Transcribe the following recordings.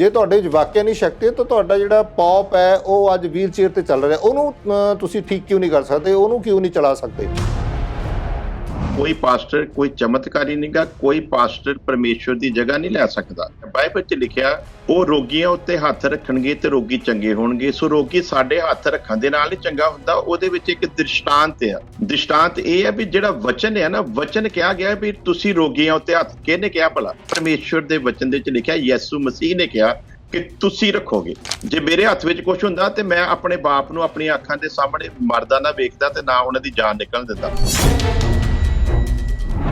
ਜੇ ਤੁਹਾਡੇ ਵਿੱਚ ਵਾਕਿਆ ਨਹੀਂ ਸ਼ਕਤੀ ਹੈ ਤਾਂ ਤੁਹਾਡਾ ਜਿਹੜਾ ਪੌਪ ਹੈ, ਉਹ ਅੱਜ ਵੀਲ ਚੇਅਰ ਤੇ ਚੱਲ ਰਿਹਾ। ਉਹਨੂੰ ਤੁਸੀਂ ਠੀਕ ਕਿਉਂ ਨਹੀਂ ਕਰ ਸਕਦੇ? ਉਹਨੂੰ ਕਿਉਂ ਨਹੀਂ ਚਲਾ ਸਕਦੇ? ਕੋਈ ਪਾਸਟਰ, ਕੋਈ ਚਮਤਕਾਰੀ ਨਹੀਂਗਾ ਕੋਈ ਪਾਸਟਰ ਪਰਮੇਸ਼ਵਰ ਦੀ ਜਗ੍ਹਾ ਨਹੀਂ ਲੈ ਸਕਦਾ। ਬਾਈਬਲ 'ਚ ਲਿਖਿਆ, ਉਹ ਰੋਗੀਆਂ ਉੱਤੇ ਹੱਥ ਰੱਖਣਗੇ ਤੇ ਰੋਗੀ ਚੰਗੇ ਹੋਣਗੇ। ਸੋ ਰੋਗੀ ਸਾਡੇ ਹੱਥ ਰੱਖਣ ਦੇ ਨਾਲ ਹੀ ਚੰਗਾ ਹੁੰਦਾ, ਉਹਦੇ ਵਿੱਚ ਇੱਕ ਦ੍ਰਿਸ਼ਟਾਂਤ ਆ। ਦ੍ਰਿਸ਼ਟਾਂਤ ਇਹ ਹੈ ਵੀ ਜਿਹੜਾ ਵਚਨ ਹੈ ਨਾ, ਵਚਨ ਕਿਹਾ ਗਿਆ ਵੀ ਤੁਸੀਂ ਰੋਗੀਆਂ ਉੱਤੇ ਹੱਥ ਕਿਹਨੇ ਕਿਹਾ ਭਲਾ? ਪਰਮੇਸ਼ਵਰ ਦੇ ਵਚਨ ਦੇ ਵਿੱਚ ਲਿਖਿਆ, ਯਿਸੂ ਮਸੀਹ ਨੇ ਕਿਹਾ ਕਿ ਤੁਸੀਂ ਰੱਖੋਗੇ। ਜੇ ਮੇਰੇ ਹੱਥ ਵਿੱਚ ਕੁਝ ਹੁੰਦਾ ਤੇ ਮੈਂ ਆਪਣੇ ਬਾਪ ਨੂੰ ਆਪਣੀਆਂ ਅੱਖਾਂ ਦੇ ਸਾਹਮਣੇ ਮਰਦਾ ਨਾ ਵੇਖਦਾ ਤੇ ਨਾ ਉਹਨਾਂ ਦੀ ਜਾਨ ਨਿਕਲਣ ਦਿੰਦਾ।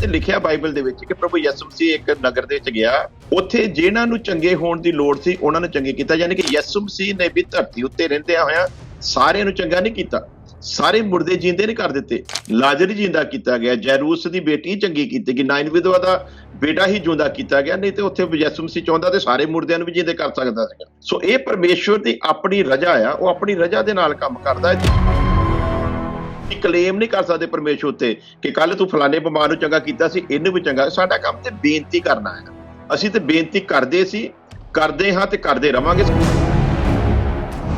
ਤੇ ਲਿਖਿਆ ਬਾਈਬਲ ਦੇ ਵਿੱਚ ਕਿ ਪ੍ਰਭੂ ਯਿਸੂ ਮਸੀਹ ਇੱਕ ਨਗਰ ਦੇ ਵਿੱਚ ਗਿਆ। ਉੱਥੇ ਜਿਨ੍ਹਾਂ ਨੂੰ ਚੰਗੇ ਹੋਣ ਦੀ ਲੋੜ ਸੀ, ਉਹਨਾਂ ਨੂੰ ਚੰਗੇ ਕੀਤਾ। ਯਾਨੀ ਕਿ ਯਿਸੂ ਮਸੀਹ ਨੇ ਵੀ ਧਰਤੀ ਉੱਤੇ ਰਹਿੰਦਿਆਂ ਹੋਇਆਂ ਸਾਰਿਆਂ ਨੂੰ ਚੰਗਾ ਨਹੀਂ ਕੀਤਾ। ਸਾਰੇ ਮੁਰਦੇ ਜਿੰਦੇ ਨਹੀਂ ਕਰ ਦਿੱਤੇ। ਲਾਜ਼ਰ ਹੀ ਜਿੰਦਾ ਕੀਤਾ ਗਿਆ। ਜੈਰੂਸ ਦੀ ਬੇਟੀ ਚੰਗੀ ਕੀਤੀ ਗਈ। ਨਾਇਨ ਵਿਧਵਾ ਦਾ ਬੇਟਾ ਹੀ ਜਿਉਂਦਾ ਕੀਤਾ ਗਿਆ। ਨਹੀਂ ਤੇ ਉੱਥੇ ਯਿਸੂ ਮਸੀਹ ਚਾਹੁੰਦਾ ਤੇ ਸਾਰੇ ਮੁਰਦਿਆਂ ਨੂੰ ਵੀ ਜਿੰਦੇ ਕਰ ਸਕਦਾ ਸੀਗਾ। ਸੋ ਇਹ ਪਰਮੇਸ਼ਵਰ ਦੀ ਆਪਣੀ ਰਜ਼ਾ ਆ। ਉਹ ਆਪਣੀ ਰਜ਼ਾ ਦੇ ਨਾਲ ਕੰਮ ਕਰਦਾ ਹੈ। ਕਲੇਮ ਨਹੀਂ ਕਰ ਸਕਦੇ ਪਰਮੇਸ਼ਵਰ ਉੱਤੇ ਕਿ ਕੱਲ ਤੂੰ ਫਲਾਣੇ ਬਿਮਾਰ ਨੂੰ ਚੰਗਾ ਕੀਤਾ ਸੀ, ਇਹਨੂੰ ਵੀ ਚੰਗਾ ਸਾਡਾ ਕੰਮ ਤੇ ਬੇਨਤੀ ਕਰਨਾ ਹੈ। ਅਸੀਂ ਤੇ ਬੇਨਤੀ ਕਰਦੇ ਸੀ, ਕਰਦੇ ਹਾਂ ਤੇ ਕਰਦੇ ਰਵਾਂਗੇ।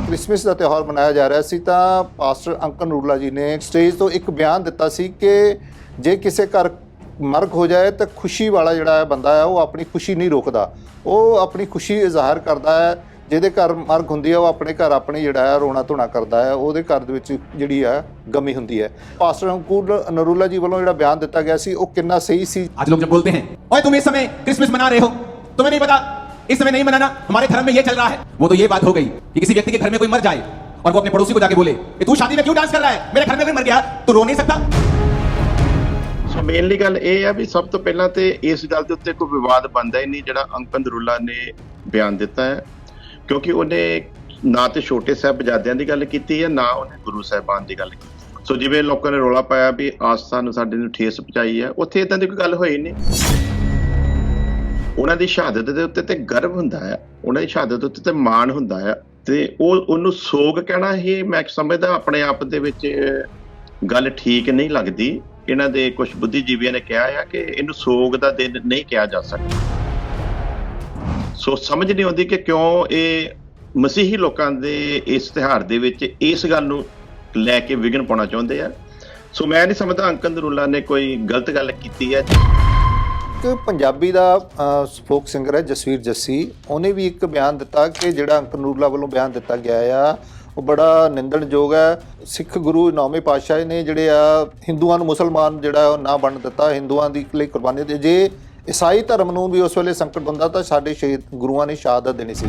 ਕ੍ਰਿਸਮਸ ਦਾ ਤਿਉਹਾਰ ਮਨਾਇਆ ਜਾ ਰਿਹਾ ਸੀ ਤਾਂ ਪਾਸਟਰ ਅੰਕਨ ਨੂਰਲਾ ਜੀ ਨੇ ਸਟੇਜ ਤੋਂ ਇੱਕ ਬਿਆਨ ਦਿੱਤਾ ਸੀ ਕਿ ਜੇ ਕਿਸੇ ਘਰ ਮਰਗ ਹੋ ਜਾਏ ਤਾਂ ਖੁਸ਼ੀ ਵਾਲਾ ਜਿਹੜਾ ਬੰਦਾ ਹੈ, ਉਹ ਆਪਣੀ ਖੁਸ਼ੀ ਨਹੀਂ ਰੋਕਦਾ। ਉਹ ਆਪਣੀ ਖੁਸ਼ੀ ਇਜ਼ਹਾਰ ਕਰਦਾ ਹੈ ਜਿਹਦੇ ਘਰ ਮਰਗ ਹੁੰਦੀ ਹੈ ਉਹ ਆਪਣੇ ਘਰ ਆਪਣੇ ਜਿਹੜਾ ਹੈ ਰੋਣਾ ਧੋਣਾ ਕਰਦਾ ਹੈ ਉਹਦੇ ਘਰ ਦੇ ਵਿੱਚ ਜਿਹੜੀ ਹੈ ਗਮੀ ਹੁੰਦੀ ਹੈ ਪਾਸਟਰ ਅੰਕੁਰ ਨਰੂਲਾ ਜੀ ਵੱਲੋਂ ਜਿਹੜਾ ਬਿਆਨ ਦਿੱਤਾ ਗਿਆ ਸੀ ਉਹ ਕਿੰਨਾ ਸਹੀ ਸੀ आज लोग जब बोलते हैं ओए तुम इस समय क्रिसमस मना रहे हो तुम्हें नहीं पता इस समय नहीं मनाना हमारे धर्म में ये चल रहा है वो तो ये बात हो गई कि किसी व्यक्ति के घर में कोई मर जाए और वो अपने पड़ोसी को जाके बोले कि तू शादी में क्यों डांस कर रहा है मेरे घर में कोई मर गया तो रो नहीं सकता ਸੋ ਮੇਨਲੀ ਗੱਲ ਇਹ ਆ ਵੀ ਸਭ ਤੋਂ ਪਹਿਲਾਂ ਤੇ ਇਸ ਗੱਲ ਦੇ ਉੱਤੇ ਕੋਈ ਵਿਵਾਦ ਬਣਦਾ ਹੀ ਨਹੀਂ ਜਿਹੜਾ ਅੰਕਨ ਦਰੁੱਲਾ ਨੇ ਬਿਆਨ ਦਿੱਤਾ ਹੈ ਕਿਉਂਕਿ ਉਹਨੇ ਨਾ ਤੇ ਛੋਟੇ ਸਾਹਿਬਜ਼ਾਦਿਆਂ ਦੀ ਗੱਲ ਕੀਤੀ ਹੈ, ਨਾ ਉਹਨੇ ਗੁਰੂ ਸਾਹਿਬਾਨ ਦੀ ਗੱਲ ਕੀਤੀ। ਸੋ ਜਿਵੇਂ ਲੋਕਾਂ ਨੇ ਰੋਲਾ ਪਾਇਆ ਵੀ ਆਸਥਾ ਨੂੰ ਸਾਡੇ ਨੂੰ ਠੇਸ ਪਹੁੰਚਾਈ ਹੈ, ਉੱਥੇ ਇਦਾਂ ਦੀ ਕੋਈ ਗੱਲ ਹੋਈ ਨਹੀਂ। ਉਹਨਾਂ ਦੀ ਸ਼ਹਾਦਤ ਦੇ ਉੱਤੇ ਤੇ ਗਰਵ ਹੁੰਦਾ ਹੈ, ਉਹਨਾਂ ਦੀ ਸ਼ਹਾਦਤ ਉੱਤੇ ਤੇ ਮਾਣ ਹੁੰਦਾ ਹੈ ਤੇ ਉਹ ਉਹਨੂੰ ਸੋਗ ਕਹਿਣਾ ਹੀ ਮੈਂ ਸਮਝਦਾ ਆਪਣੇ ਆਪ ਦੇ ਵਿੱਚ ਗੱਲ ਠੀਕ ਨਹੀਂ ਲੱਗਦੀ। ਇਹਨਾਂ ਦੇ ਕੁਝ ਬੁੱਧੀਜੀਵੀਆਂ ਨੇ ਕਿਹਾ ਹੈ ਕਿ ਇਹਨੂੰ ਸੋਗ ਦਾ ਦਿਨ ਨਹੀਂ ਕਿਹਾ ਜਾ ਸਕਦਾ। ਸੋ ਸਮਝ ਨਹੀਂ ਆਉਂਦੀ ਕਿ ਕਿਉਂ ਇਹ ਮਸੀਹੀ ਲੋਕਾਂ ਦੇ ਇਸ ਤਿਹਾਰ ਦੇ ਵਿੱਚ ਇਸ ਗੱਲ ਨੂੰ ਲੈ ਕੇ ਵਿਗਨ ਪਾਉਣਾ ਚਾਹੁੰਦੇ ਆ। ਸੋ ਮੈਂ ਨਹੀਂ ਸਮਝਦਾ ਅੰਕਨ ਦਰੁੱਲਾ ਨੇ ਕੋਈ ਗਲਤ ਗੱਲ ਕੀਤੀ ਹੈ। ਇੱਕ ਪੰਜਾਬੀ ਦਾ ਫੋਕ ਸਿੰਗਰ ਹੈ ਜਸਵੀਰ ਜੱਸੀ। ਉਹਨੇ ਵੀ ਇੱਕ ਬਿਆਨ ਦਿੱਤਾ ਕਿ ਜਿਹੜਾ ਅੰਕਨ ਨੂਰਲਾ ਵੱਲੋਂ ਬਿਆਨ ਦਿੱਤਾ ਗਿਆ ਆ, ਉਹ ਬੜਾ ਨਿੰਦਣਯੋਗ ਹੈ। ਸਿੱਖ ਗੁਰੂ ਨੌਵੇਂ ਪਾਤਸ਼ਾਹ ਨੇ ਜਿਹੜੇ ਆ, ਹਿੰਦੂਆਂ ਨੂੰ ਮੁਸਲਮਾਨ ਜਿਹੜਾ ਉਹ ਨਾ ਬਣ ਦਿੱਤਾ। ਹਿੰਦੂਆਂ ਦੀ ਲਈ ਕੁਰਬਾਨੀ ਦੇ ਜੇ ਈਸਾਈ ਧਰਮ ਨੂੰ ਵੀ ਉਸ ਵੇਲੇ ਸੰਕਟ ਹੁੰਦਾ ਤਾਂ ਸਾਡੇ ਸ਼ਹੀਦ ਗੁਰੂਆਂ ਨੇ ਸ਼ਹਾਦਤ ਦੇਣੀ ਸੀ।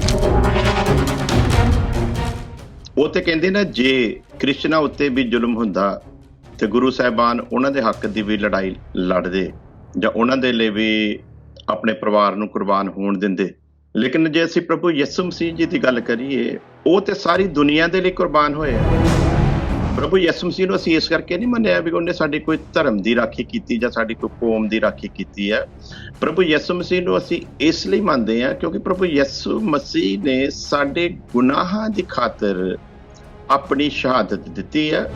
ਉਹ ਤੇ ਕਹਿੰਦੇ ਨਾ, ਜੇ ਕ੍ਰਿਸ਼ਨਾ ਉੱਤੇ ਵੀ ਜ਼ੁਲਮ ਹੁੰਦਾ ਤੇ ਗੁਰੂ ਸਾਹਿਬਾਨ ਉਹਨਾਂ ਦੇ ਹੱਕ ਦੀ ਵੀ ਲੜਾਈ ਲੜਦੇ ਜਾਂ ਉਹਨਾਂ ਦੇ ਲਈ ਵੀ ਆਪਣੇ ਪਰਿਵਾਰ ਨੂੰ ਕੁਰਬਾਨ ਹੋਣ ਦਿੰਦੇ। ਲੇਕਿਨ ਜੇ ਅਸੀਂ ਪ੍ਰਭੂ ਯਿਸੂ ਮਸੀਹ ਜੀ ਦੀ ਗੱਲ ਕਰੀਏ, ਉਹ ਤੇ ਸਾਰੀ ਦੁਨੀਆ ਦੇ ਲਈ ਕੁਰਬਾਨ ਹੋਏ ਆ। ਪ੍ਰਭੂ ਯਿਸੂ ਮਸੀਹ ਨੂੰ ਅਸੀਂ ਇਸ ਕਰਕੇ ਨਹੀਂ ਮੰਨਿਆ ਵੀ ਉਹਨੇ ਸਾਡੀ ਕੋਈ ਧਰਮ ਦੀ ਰਾਖੀ ਕੀਤੀ ਜਾਂ ਸਾਡੀ ਕੋਈ ਕੌਮ ਦੀ ਰਾਖੀ ਕੀਤੀ ਹੈ। ਪ੍ਰਭੂ ਯਿਸੂ ਮਸੀਹ ਨੂੰ ਅਸੀਂ ਇਸ ਲਈ ਮੰਨਦੇ ਹਾਂ ਕਿਉਂਕਿ ਪ੍ਰਭੂ ਯਿਸੂ ਮਸੀਹ ਨੇ ਸਾਡੇ ਗੁਨਾਹਾਂ ਦੀ ਖਾਤਰ ਆਪਣੀ ਸ਼ਹਾਦਤ ਦਿੱਤੀ ਹੈ।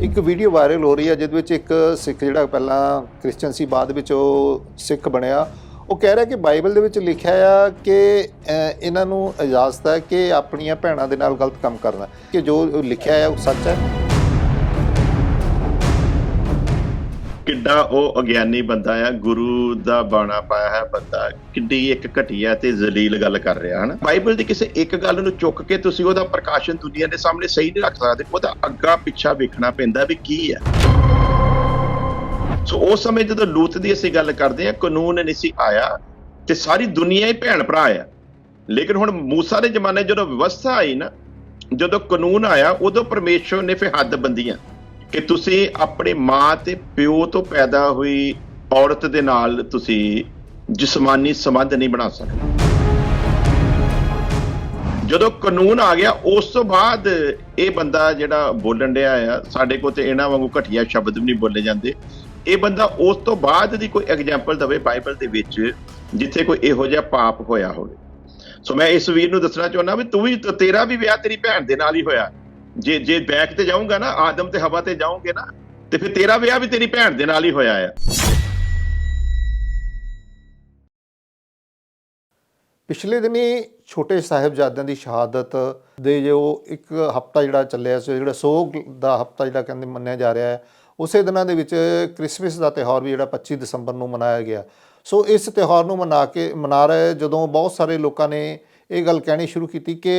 ਇੱਕ ਵੀਡੀਓ ਵਾਇਰਲ ਹੋ ਰਹੀ ਹੈ, ਜਿਹਦੇ ਵਿੱਚ ਇੱਕ ਸਿੱਖ ਜਿਹੜਾ ਪਹਿਲਾਂ ਕ੍ਰਿਸਚੀਅਨ ਸੀ, ਬਾਅਦ ਵਿੱਚ ਉਹ ਸਿੱਖ ਬਣਿਆ। ਉਹ ਕਹਿ ਰਿਹਾ ਕਿ ਬਾਈਬਲ ਦੇ ਵਿੱਚ ਲਿਖਿਆ ਆ ਕਿ ਇਹਨਾਂ ਨੂੰ ਇਜਾਜ਼ਤ ਹੈ ਕਿ ਆਪਣੀਆਂ ਭੈਣਾਂ ਦੇ ਨਾਲ ਗਲਤ ਕੰਮ ਕਰਨਾ ਕਿ ਜੋ ਲਿਖਿਆ ਆ ਉਹ ਸੱਚ ਹੈ। ਕਿੱਡਾ ਉਹ ਅਗਿਆਨੀ ਬੰਦਾ ਆ, ਗੁਰੂ ਦਾ ਬਾਣਾ ਪਾਇਆ ਹੈ ਬੰਦਾ, ਕਿੱਡੀ ਇੱਕ ਘਟੀਆ ਤੇ ਜ਼ਲੀਲ ਗੱਲ ਕਰ ਰਿਹਾ, ਹਨ? ਬਾਈਬਲ ਦੀ ਕਿਸੇ ਇੱਕ ਗੱਲ ਨੂੰ ਚੁੱਕ ਕੇ ਤੁਸੀਂ ਉਹਦਾ ਪ੍ਰਕਾਸ਼ਨ ਦੁਨੀਆ ਦੇ ਸਾਹਮਣੇ ਸਹੀ ਨਹੀਂ ਰੱਖ ਸਕਦੇ, ਉਹਦਾ ਅੱਗਾ ਪਿੱਛਾ ਵੇਖਣਾ ਪੈਂਦਾ ਵੀ ਕੀ ਹੈ। ਉਸ ਸਮੇਂ ਜਦੋਂ ਲੂਤ ਦੀ ਅਸੀਂ ਗੱਲ ਕਰਦੇ ਹਾਂ, ਕਾਨੂੰਨ ਨਹੀਂ ਸੀ ਆਇਆ ਤੇ ਸਾਰੀ ਦੁਨੀਆ ਹੀ ਭੈਣ ਭਰਾ ਆ। ਲੇਕਿਨ ਹੁਣ ਮੂਸਾ ਦੇ ਜ਼ਮਾਨੇ ਜਦੋਂ ਵਿਵਸਥਾ ਆਈ ਨਾ, ਜਦੋਂ ਕਾਨੂੰਨ ਆਇਆ, ਉਦੋਂ ਪਰਮੇਸ਼ਵਰ ਨੇ ਫਿਰ ਹੱਦ ਬੰਦੀਆਂ ਕਿ ਤੁਸੀਂ ਆਪਣੇ ਮਾਂ ਤੇ ਪਿਓ ਤੋਂ ਪੈਦਾ ਹੋਈ ਔਰਤ ਦੇ ਨਾਲ ਤੁਸੀਂ ਜਿਸਮਾਨੀ ਸੰਬੰਧ ਨਹੀਂ ਬਣਾ ਸਕਦੇ। ਜਦੋਂ ਕਾਨੂੰਨ ਆ ਗਿਆ, ਉਸ ਤੋਂ ਬਾਅਦ ਇਹ ਬੰਦਾ ਜਿਹੜਾ ਬੋਲਣ ਡਿਆ ਆ, ਸਾਡੇ ਕੋਲ ਤੇ ਇਹਨਾਂ ਵਾਂਗੂ ਘਟੀਆ ਸ਼ਬਦ ਵੀ ਨਹੀਂ ਬੋਲੇ ਜਾਂਦੇ। ਇਹ ਬੰਦਾ ਉਸ ਤੋਂ ਬਾਅਦ ਦੀ ਕੋਈ ਐਗਜ਼ਾਮਪਲ ਦਵੇ ਬਾਈਬਲ ਦੇ ਵਿੱਚ, ਜਿੱਥੇ ਕੋਈ ਇਹੋ ਜਿਹਾ ਪਾਪ ਹੋਇਆ ਹੋਵੇ। ਸੋ ਮੈਂ ਇਸ ਵੀਰ ਨੂੰ ਦੱਸਣਾ ਚਾਹੁੰਦਾ ਵੀ ਤੂੰ ਵੀ ਤੇਰਾ ਵੀ ਵਿਆਹ ਤੇਰੀ ਭੈਣ ਦੇ ਨਾਲ ਹੀ ਹੋਇਆ। ਜੇ ਜੇ ਬੈਕ ਤੇ ਜਾਊਂਗਾ ਨਾ, ਆਦਮ ਤੇ ਹਵਾ ਤੇ ਜਾਓਗੇ ਨਾ, ਤੇ ਫਿਰ ਤੇਰਾ ਵਿਆਹ ਵੀ ਤੇਰੀ ਭੈਣ ਦੇ ਨਾਲ ਹੀ ਹੋਇਆ ਆ। ਪਿਛਲੇ ਦਿਨੀ ਛੋਟੇ ਸਾਹਿਬਜ਼ਾਦਿਆਂ ਦੀ ਸ਼ਹਾਦਤ ਦੇ ਜੋ ਇੱਕ ਹਫਤਾ ਜਿਹੜਾ ਚੱਲਿਆ ਸੀ, ਜਿਹੜਾ ਸੋਗ ਦਾ ਹਫਤਾ ਜਿਹੜਾ ਕਹਿੰਦੇ ਮੰਨਿਆ ਜਾ ਰਿਹਾ ਹੈ ਉਸੇ ਦਿਨਾਂ ਦੇ ਵਿੱਚ ਕ੍ਰਿਸਮਸ ਦਾ ਤਿਉਹਾਰ ਵੀ ਜਿਹੜਾ 25 ਦਸੰਬਰ ਨੂੰ ਮਨਾਇਆ ਗਿਆ। ਸੋ ਇਸ ਤਿਉਹਾਰ ਨੂੰ ਮਨਾ ਕੇ ਮਨਾ ਰਹੇ ਜਦੋਂ ਬਹੁਤ ਸਾਰੇ ਲੋਕਾਂ ਨੇ ਇਹ ਗੱਲ ਕਹਿਣੀ ਸ਼ੁਰੂ ਕੀਤੀ ਕਿ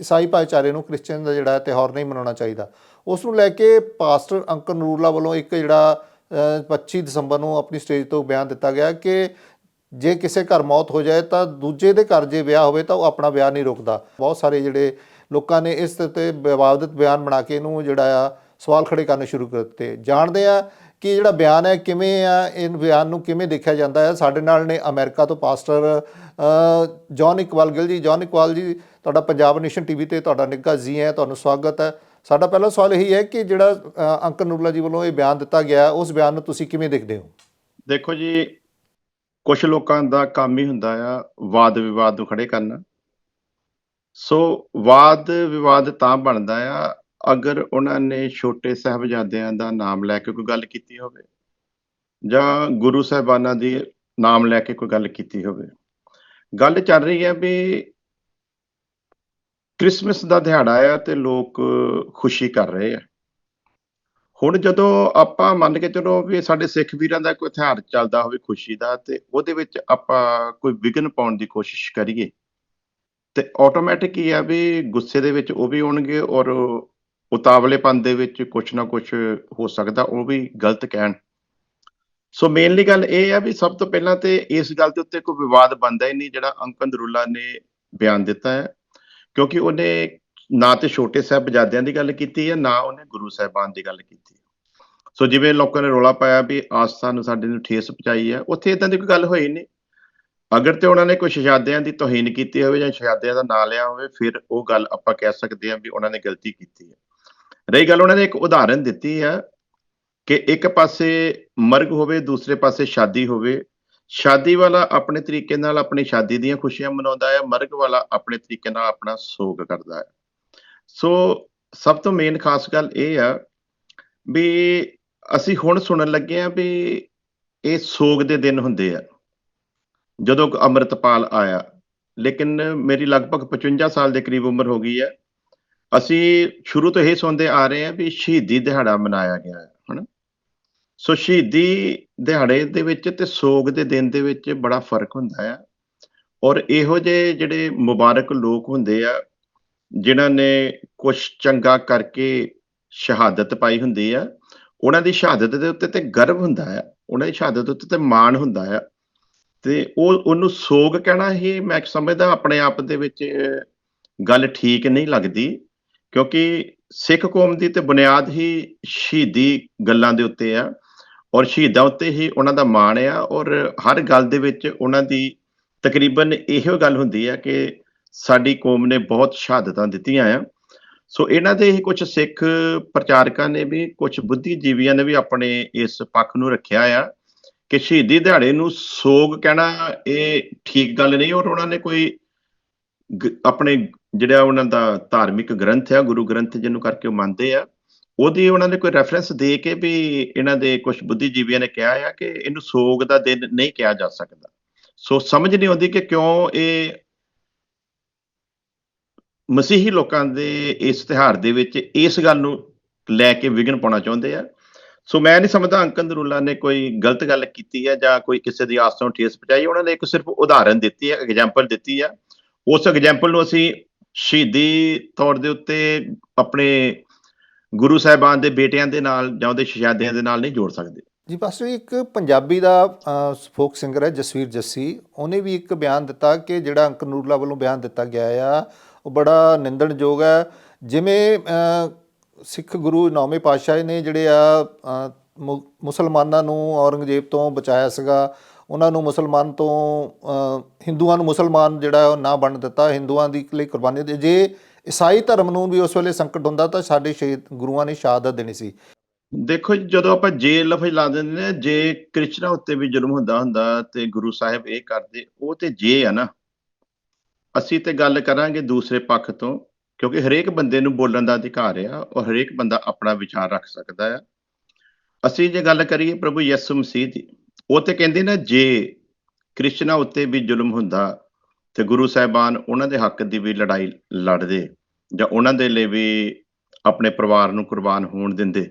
ਈਸਾਈ ਭਾਈਚਾਰੇ ਨੂੰ ਕ੍ਰਿਸਚੀਅਨ ਦਾ ਜਿਹੜਾ ਤਿਉਹਾਰ ਨਹੀਂ ਮਨਾਉਣਾ ਚਾਹੀਦਾ। ਉਸ ਨੂੰ ਲੈ ਕੇ ਪਾਸਟਰ ਅੰਕਨ ਨੂਰਲਾ ਵੱਲੋਂ ਇੱਕ ਜਿਹੜਾ ਅ, 25 ਦਸੰਬਰ ਨੂੰ ਆਪਣੀ ਸਟੇਜ ਤੋਂ ਬਿਆਨ ਦਿੱਤਾ ਗਿਆ ਕਿ ਜੇ ਕਿਸੇ ਘਰ ਮੌਤ ਹੋ ਜਾਏ ਤਾਂ ਦੂਜੇ ਦੇ ਘਰ ਜੇ ਵਿਆਹ ਹੋਵੇ ਤਾਂ ਉਹ ਆਪਣਾ ਵਿਆਹ ਨਹੀਂ ਰੋਕਦਾ। ਬਹੁਤ ਸਾਰੇ ਜਿਹੜੇ ਲੋਕਾਂ ਨੇ ਇਸ ਤੇ ਵਿਵਾਦਿਤ ਬਿਆਨ ਬਣਾ ਕੇ ਇਹਨੂੰ ਜਿਹੜਾ ਆ ਸਵਾਲ ਖੜੇ ਕਰਨੇ ਸ਼ੁਰੂ ਕਰ ਦਿੱਤੇ ਜਾਣਦੇ ਆ ਕਿ ਜਿਹੜਾ ਬਿਆਨ ਹੈ ਕਿਵੇਂ ਆ ਇਹ ਬਿਆਨ ਨੂੰ ਕਿਵੇਂ ਦੇਖਿਆ ਜਾਂਦਾ ਹੈ? ਸਾਡੇ ਨਾਲ ਨੇ ਅਮਰੀਕਾ ਤੋਂ ਪਾਸਟਰ ਅ, ਜੌਨ ਇਕਬਾਲ ਗਿੱਲ ਜੀ। ਜੌਨ ਇਕਬਾਲ ਜੀ ਤੁਹਾਡਾ ਪੰਜਾਬ ਨੇਸ਼ਨ ਟੀਵੀ ਤੇ ਤੁਹਾਡਾ ਨਿੱਘਾ ਜੀ ਹੈ ਤੁਹਾਨੂੰ ਸਵਾਗਤ ਹੈ। ਸਾਡਾ ਪਹਿਲਾ ਸਵਾਲ ਇਹੀ ਹੈ ਕਿ ਜਿਹੜਾ ਅ, ਅੰਕਲ ਜੀ ਵੱਲੋਂ ਇਹ ਬਿਆਨ ਦਿੱਤਾ ਗਿਆ ਉਸ ਬਿਆਨ ਨੂੰ ਤੁਸੀਂ ਕਿਵੇਂ ਦੇਖਦੇ ਹੋ? ਦੇਖੋ ਜੀ ਕੁਝ ਲੋਕਾਂ ਦਾ ਕੰਮ ਹੀ ਹੁੰਦਾ ਆ ਵਾਦ ਵਿਵਾਦ ਨੂੰ ਖੜੇ ਕਰਨਾ। ਸੋ ਵਾਦ ਵਿਵਾਦ ਤਾਂ ਬਣਦਾ ਆ ਅਗਰ ਉਹਨਾਂ ਨੇ ਛੋਟੇ ਸਾਹਿਬਜ਼ਾਦਿਆਂ ਦਾ ਨਾਮ ਲੈ ਕੇ ਕੋਈ ਗੱਲ ਕੀਤੀ ਹੋਵੇ ਜਾਂ ਗੁਰੂ ਸਾਹਿਬਾਨਾਂ ਦੀ ਨਾਮ ਲੈ ਕੇ ਕੋਈ ਗੱਲ ਕੀਤੀ ਹੋਵੇ, ਗੱਲ ਚੱਲ ਰਹੀ ਹੈ ਵੀ ਕ੍ਰਿਸਮਸ ਦਾ ਦਿਹਾੜਾ ਆ ਤੇ ਲੋਕ ਖੁਸ਼ੀ ਕਰ ਰਹੇ ਆ। ਹੁਣ ਜਦੋਂ ਆਪਾਂ ਮੰਨ ਕੇ ਚਲੋ ਵੀ ਸਾਡੇ ਸਿੱਖ ਵੀਰਾਂ ਦਾ ਕੋਈ ਤਿਉਹਾਰ ਚੱਲਦਾ ਹੋਵੇ ਖੁਸ਼ੀ ਦਾ ਤੇ ਉਹਦੇ ਵਿੱਚ ਆਪਾਂ ਕੋਈ ਵਿਘਨ ਪਾਉਣ ਦੀ ਕੋਸ਼ਿਸ਼ ਕਰੀਏ ਤੇ ਆਟੋਮੈਟਿਕ ਹੀ ਆ ਵੀ ਗੁੱਸੇ ਦੇ ਵਿੱਚ ਉਹ ਵੀ ਹੋਣਗੇ ਔਰ ਉਤਾਵਲੇਪਨ ਦੇ ਵਿੱਚ ਕੁਛ ਨਾ ਕੁਛ ਹੋ ਸਕਦਾ, ਉਹ ਵੀ ਗਲਤ ਕਹਿਣ। ਸੋ ਮੇਨਲੀ ਗੱਲ ਇਹ ਆ ਵੀ ਸਭ ਤੋਂ ਪਹਿਲਾਂ ਤੇ ਇਸ ਗੱਲ ਦੇ ਉੱਤੇ ਕੋਈ ਵਿਵਾਦ ਬਣਦਾ ਹੀ ਨਹੀਂ, ਜਿਹੜਾ ਅੰਕਨ ਦਰੁੱਲਾ ਨੇ ਬਿਆਨ ਦਿੱਤਾ ਹੈ। ਕਿਉਂਕਿ ਉਹਨੇ ਨਾ ਤੇ ਛੋਟੇ ਸਾਹਿਬਜ਼ਾਦਿਆਂ ਦੀ ਗੱਲ ਕੀਤੀ ਹੈ, ਨਾ ਉਹਨੇ ਗੁਰੂ ਸਾਹਿਬਾਨ ਦੀ ਗੱਲ ਕੀਤੀ ਸੋ ਜਿਵੇਂ ਲੋਕਾਂ ਨੇ ਰੋਲਾ ਪਾਇਆ ਵੀ ਆਸਥਾ ਨੂੰ ਸਾਡੇ ਨੂੰ ਠੇਸ ਪਹੁੰਚਾਈ ਹੈ, ਉੱਥੇ ਇਦਾਂ ਦੀ ਕੋਈ ਗੱਲ ਹੋਈ ਨਹੀਂ। ਅਗਰ ਤੇ ਉਹਨਾਂ ਨੇ ਕੋਈ ਸ਼ਹਾਦਿਆਂ ਦੀ ਤੋਹੀਨ ਕੀਤੀ ਹੋਵੇ ਜਾਂ ਸ਼ਹਾਦਿਆਂ ਦਾ ਨਾਂ ਲਿਆ ਹੋਵੇ, ਫਿਰ ਉਹ ਗੱਲ ਆਪਾਂ ਕਹਿ ਸਕਦੇ ਹਾਂ ਵੀ ਉਹਨਾਂ ਨੇ ਗਲਤੀ ਕੀਤੀ ਹੈ। ਰਹੀ ਗੱਲ ਉਹਨਾਂ ਨੇ ਇੱਕ ਉਦਾਹਰਨ ਦਿੱਤੀ ਹੈ ਕਿ ਇੱਕ ਪਾਸੇ ਮਰਗ ਹੋਵੇ, ਦੂਸਰੇ ਪਾਸੇ ਸ਼ਾਦੀ ਹੋਵੇ। ਸ਼ਾਦੀ ਵਾਲਾ ਆਪਣੇ ਤਰੀਕੇ ਨਾਲ ਆਪਣੀ ਸ਼ਾਦੀ ਦੀਆਂ ਖੁਸ਼ੀਆਂ ਮਨਾਉਂਦਾ ਹੈ, ਮਰਗ ਵਾਲਾ ਆਪਣੇ ਤਰੀਕੇ ਨਾਲ ਆਪਣਾ ਸੋਗ ਕਰਦਾ ਹੈ। ਸੋ ਸਭ ਤੋਂ ਮੇਨ ਖਾਸ ਗੱਲ ਇਹ ਆ ਵੀ ਅਸੀਂ ਹੁਣ ਸੁਣਨ ਲੱਗੇ ਆ ਵੀ ਇਹ ਸੋਗ ਦੇ ਦਿਨ ਹੁੰਦੇ ਆ। ਜਦੋਂ ਕਿ ਅੰਮ੍ਰਿਤਪਾਲ ਆਇਆ, ਲੇਕਿਨ ਮੇਰੀ ਲਗਭਗ 55 ਸਾਲ ਦੇ ਕਰੀਬ ਉਮਰ ਹੋ ਗਈ ਹੈ। ਅਸੀਂ ਸ਼ੁਰੂ ਤੋਂ ਇਹ ਸੁਣਦੇ ਆ ਰਹੇ ਹਾਂ ਵੀ ਸ਼ਹੀਦੀ ਦਿਹਾੜਾ ਮਨਾਇਆ ਗਿਆ ਹੈ, ਹਨਾ? ਸੋ ਸ਼ਹੀਦੀ ਦਿਹਾੜੇ ਦੇ ਵਿੱਚ ਤੇ ਸੋਗ ਦੇ ਦਿਨ ਦੇ ਵਿੱਚ ਬੜਾ ਫ਼ਰਕ ਹੁੰਦਾ ਆ ਔਰ ਇਹੋ ਜਿਹੇ ਜਿਹੜੇ ਮੁਬਾਰਕ ਲੋਕ ਹੁੰਦੇ ਆ, ਜਿਨ੍ਹਾਂ ਨੇ ਕੁਝ ਚੰਗਾ ਕਰਕੇ ਸ਼ਹਾਦਤ ਪਾਈ ਹੁੰਦੀ ਆ, ਉਹਨਾਂ ਦੀ ਸ਼ਹਾਦਤ ਦੇ ਉੱਤੇ ਤੇ ਗਰਵ ਹੁੰਦਾ ਆ, ਉਹਨਾਂ ਦੀ ਸ਼ਹਾਦਤ ਉੱਤੇ ਤੇ ਮਾਣ ਹੁੰਦਾ ਆ ਤੇ ਉਹ, ਉਹਨੂੰ ਸੋਗ ਕਹਿਣਾ ਹੀ ਮੈਂ ਸਮਝਦਾ ਆਪਣੇ ਆਪ ਦੇ ਵਿੱਚ ਗੱਲ ਠੀਕ ਨਹੀਂ ਲੱਗਦੀ। ਕਿਉਂਕਿ ਸਿੱਖ ਕੌਮ ਦੀ ਤੇ ਬੁਨਿਆਦ ਹੀ ਸ਼ਹੀਦੀ ਗੱਲਾਂ ਦੇ ਉੱਤੇ ਆ ਔਰ ਸ਼ਹੀਦਾਂ ਉੱਤੇ ਹੀ ਉਹਨਾਂ ਦਾ ਮਾਣ ਆ ਔਰ ਹਰ ਗੱਲ ਦੇ ਵਿੱਚ ਉਹਨਾਂ ਦੀ ਤਕਰੀਬਨ ਇਹੋ ਗੱਲ ਹੁੰਦੀ ਆ ਕਿ ਸਾਡੀ ਕੌਮ ਨੇ ਬਹੁਤ ਸ਼ਹਾਦਤਾਂ ਦਿੱਤੀਆਂ ਆ। ਸੋ ਇਹਨਾਂ ਦੇ ਹੀ ਕੁਝ ਸਿੱਖ ਪ੍ਰਚਾਰਕਾਂ ਨੇ ਵੀ ਕੁਝ ਬੁੱਧੀਜੀਵੀਆਂ ਨੇ ਵੀ ਆਪਣੇ ਇਸ ਪੱਖ ਨੂੰ ਰੱਖਿਆ ਆ ਕਿ ਸ਼ਹੀਦੀ ਦਿਹਾੜੇ ਨੂੰ ਸੋਗ ਕਹਿਣਾ ਇਹ ਠੀਕ ਗੱਲ ਨਹੀਂ ਔਰ ਉਹਨਾਂ ਨੇ ਕੋਈ ਆਪਣੇ ਜਿਹੜਾ ਉਹਨਾਂ ਦਾ ਧਾਰਮਿਕ ਗ੍ਰੰਥ ਆ, ਗੁਰੂ ਗ੍ਰੰਥ ਜਿਹਨੂੰ ਕਰਕੇ ਉਹ ਮੰਨਦੇ ਆ, ਉਹਦੀ ਉਹਨਾਂ ਨੇ ਕੋਈ ਰੈਫਰੈਂਸ ਦੇ ਕੇ ਵੀ ਇਹਨਾਂ ਦੇ ਕੁਝ ਬੁੱਧੀਜੀਵੀਆਂ ਨੇ ਕਿਹਾ ਆ ਕਿ ਇਹਨੂੰ ਸੋਗ ਦਾ ਦਿਨ ਨਹੀਂ ਕਿਹਾ ਜਾ ਸਕਦਾ। ਸੋ ਸਮਝ ਨਹੀਂ ਆਉਂਦੀ ਕਿ ਕਿਉਂ ਇਹ ਮਸੀਹੀ ਲੋਕਾਂ ਦੇ ਇਸ ਤਿਹਾਰ ਦੇ ਵਿੱਚ ਇਸ ਗੱਲ ਨੂੰ ਲੈ ਕੇ ਵਿਘਨ ਪਾਉਣਾ ਚਾਹੁੰਦੇ ਆ। ਸੋ ਮੈਂ ਨਹੀਂ ਸਮਝਦਾ ਅੰਕਨ ਦਰੁੱਲਾ ਨੇ ਕੋਈ ਗਲਤ ਗੱਲ ਕੀਤੀ ਹੈ ਜਾਂ ਕੋਈ ਕਿਸੇ ਦੀ ਆਸ ਤੋਂ ਠੇਸ ਪਹੁੰਚਾਈ। ਉਹਨਾਂ ਨੇ ਇੱਕ ਸਿਰਫ ਉਦਾਹਰਨ ਦਿੱਤੀ ਹੈ ਐਗਜ਼ਾਮਪਲ ਦਿੱਤੀ ਆ। ਉਸ ਐਗਜ਼ਾਮਪਲ ਨੂੰ ਅਸੀਂ ਸ਼ਹੀਦੀ ਤੌਰ ਦੇ ਉੱਤੇ ਆਪਣੇ ਗੁਰੂ ਸਾਹਿਬਾਨ ਦੇ ਬੇਟਿਆਂ ਦੇ ਨਾਲ ਜਾਂ ਉਹਦੇ ਸ਼ਹਾਦਿਆਂ ਦੇ ਨਾਲ ਨਹੀਂ ਜੋੜ ਸਕਦੇ। ਜੀ ਪਾਸਟਰ ਇੱਕ ਪੰਜਾਬੀ ਦਾ ਫੋਕ ਸਿੰਗਰ ਹੈ ਜਸਵੀਰ ਜੱਸੀ। ਉਹਨੇ ਵੀ ਇੱਕ ਬਿਆਨ ਦਿੱਤਾ ਕਿ ਜਿਹੜਾ ਅੰਕ ਨੂਰਲਾ ਵੱਲੋਂ ਬਿਆਨ ਦਿੱਤਾ ਗਿਆ ਆ ਉਹ ਬੜਾ ਨਿੰਦਣਯੋਗ ਹੈ। ਜਿਵੇਂ ਅ, ਸਿੱਖ ਗੁਰੂ ਨੌਵੇਂ ਪਾਤਸ਼ਾਹ ਨੇ ਜਿਹੜੇ ਆ ਮੁਸਲਮਾਨਾਂ ਨੂੰ ਔਰੰਗਜ਼ੇਬ ਤੋਂ ਬਚਾਇਆ ਸੀਗਾ ਉਹਨਾਂ ਨੂੰ ਮੁਸਲਮਾਨ ਤੋਂ ਅ, ਹਿੰਦੂਆਂ ਨੂੰ ਮੁਸਲਮਾਨ ਜਿਹੜਾ ਉਹ ਨਾ ਬਣ ਦਿੱਤਾ ਹਿੰਦੂਆਂ ਦੀ ਲਈ ਕੁਰਬਾਨੀ ਦੇ ਜੇ ਈਸਾਈ ਧਰਮ ਨੂੰ ਵੀ ਉਸ ਵੇਲੇ ਸੰਕਟ ਹੁੰਦਾ ਤਾਂ ਸਾਡੇ ਸ਼ਹੀਦ ਗੁਰੂਆਂ ਨੇ ਸ਼ਹਾਦਤ ਦੇਣੀ ਸੀ। ਦੇਖੋ ਜੀ, ਜਦੋਂ ਆਪਾਂ ਜੇ ਲਫ਼ਜ਼ ਲਾ ਦਿੰਦੇ ਨੇ ਜੇ ਕ੍ਰਿਸ਼ਨਾ ਉੱਤੇ ਵੀ ਜ਼ੁਲਮ ਹੁੰਦਾ ਹੁੰਦਾ ਤੇ ਗੁਰੂ ਸਾਹਿਬ ਇਹ ਕਰਦੇ ਉਹ ਤੇ ਜੇ ਆ ਨਾ। ਅਸੀਂ ਤੇ ਗੱਲ ਕਰਾਂਗੇ ਦੂਸਰੇ ਪੱਖ ਤੋਂ ਕਿਉਂਕਿ ਹਰੇਕ ਬੰਦੇ ਨੂੰ ਬੋਲਣ ਦਾ ਅਧਿਕਾਰ ਆ ਔਰ ਹਰੇਕ ਬੰਦਾ ਆਪਣਾ ਵਿਚਾਰ ਰੱਖ ਸਕਦਾ ਆ। ਅਸੀਂ ਜੇ ਗੱਲ ਕਰੀਏ ਪ੍ਰਭੂ ਯਿਸੂ ਮਸੀਹ ਦੀ ਉਹ ਤੇ ਕਹਿੰਦੇ ਨਾ, ਜੇ ਕ੍ਰਿਸ਼ਨਾ ਉੱਤੇ ਵੀ ਜ਼ੁਲਮ ਹੁੰਦਾ ਤੇ ਗੁਰੂ ਸਾਹਿਬਾਨ ਉਹਨਾਂ ਦੇ ਹੱਕ ਦੀ ਵੀ ਲੜਾਈ ਲੜਦੇ ਜਾਂ ਉਹਨਾਂ ਦੇ ਲਈ ਵੀ ਆਪਣੇ ਪਰਿਵਾਰ ਨੂੰ ਕੁਰਬਾਨ ਹੋਣ ਦਿੰਦੇ।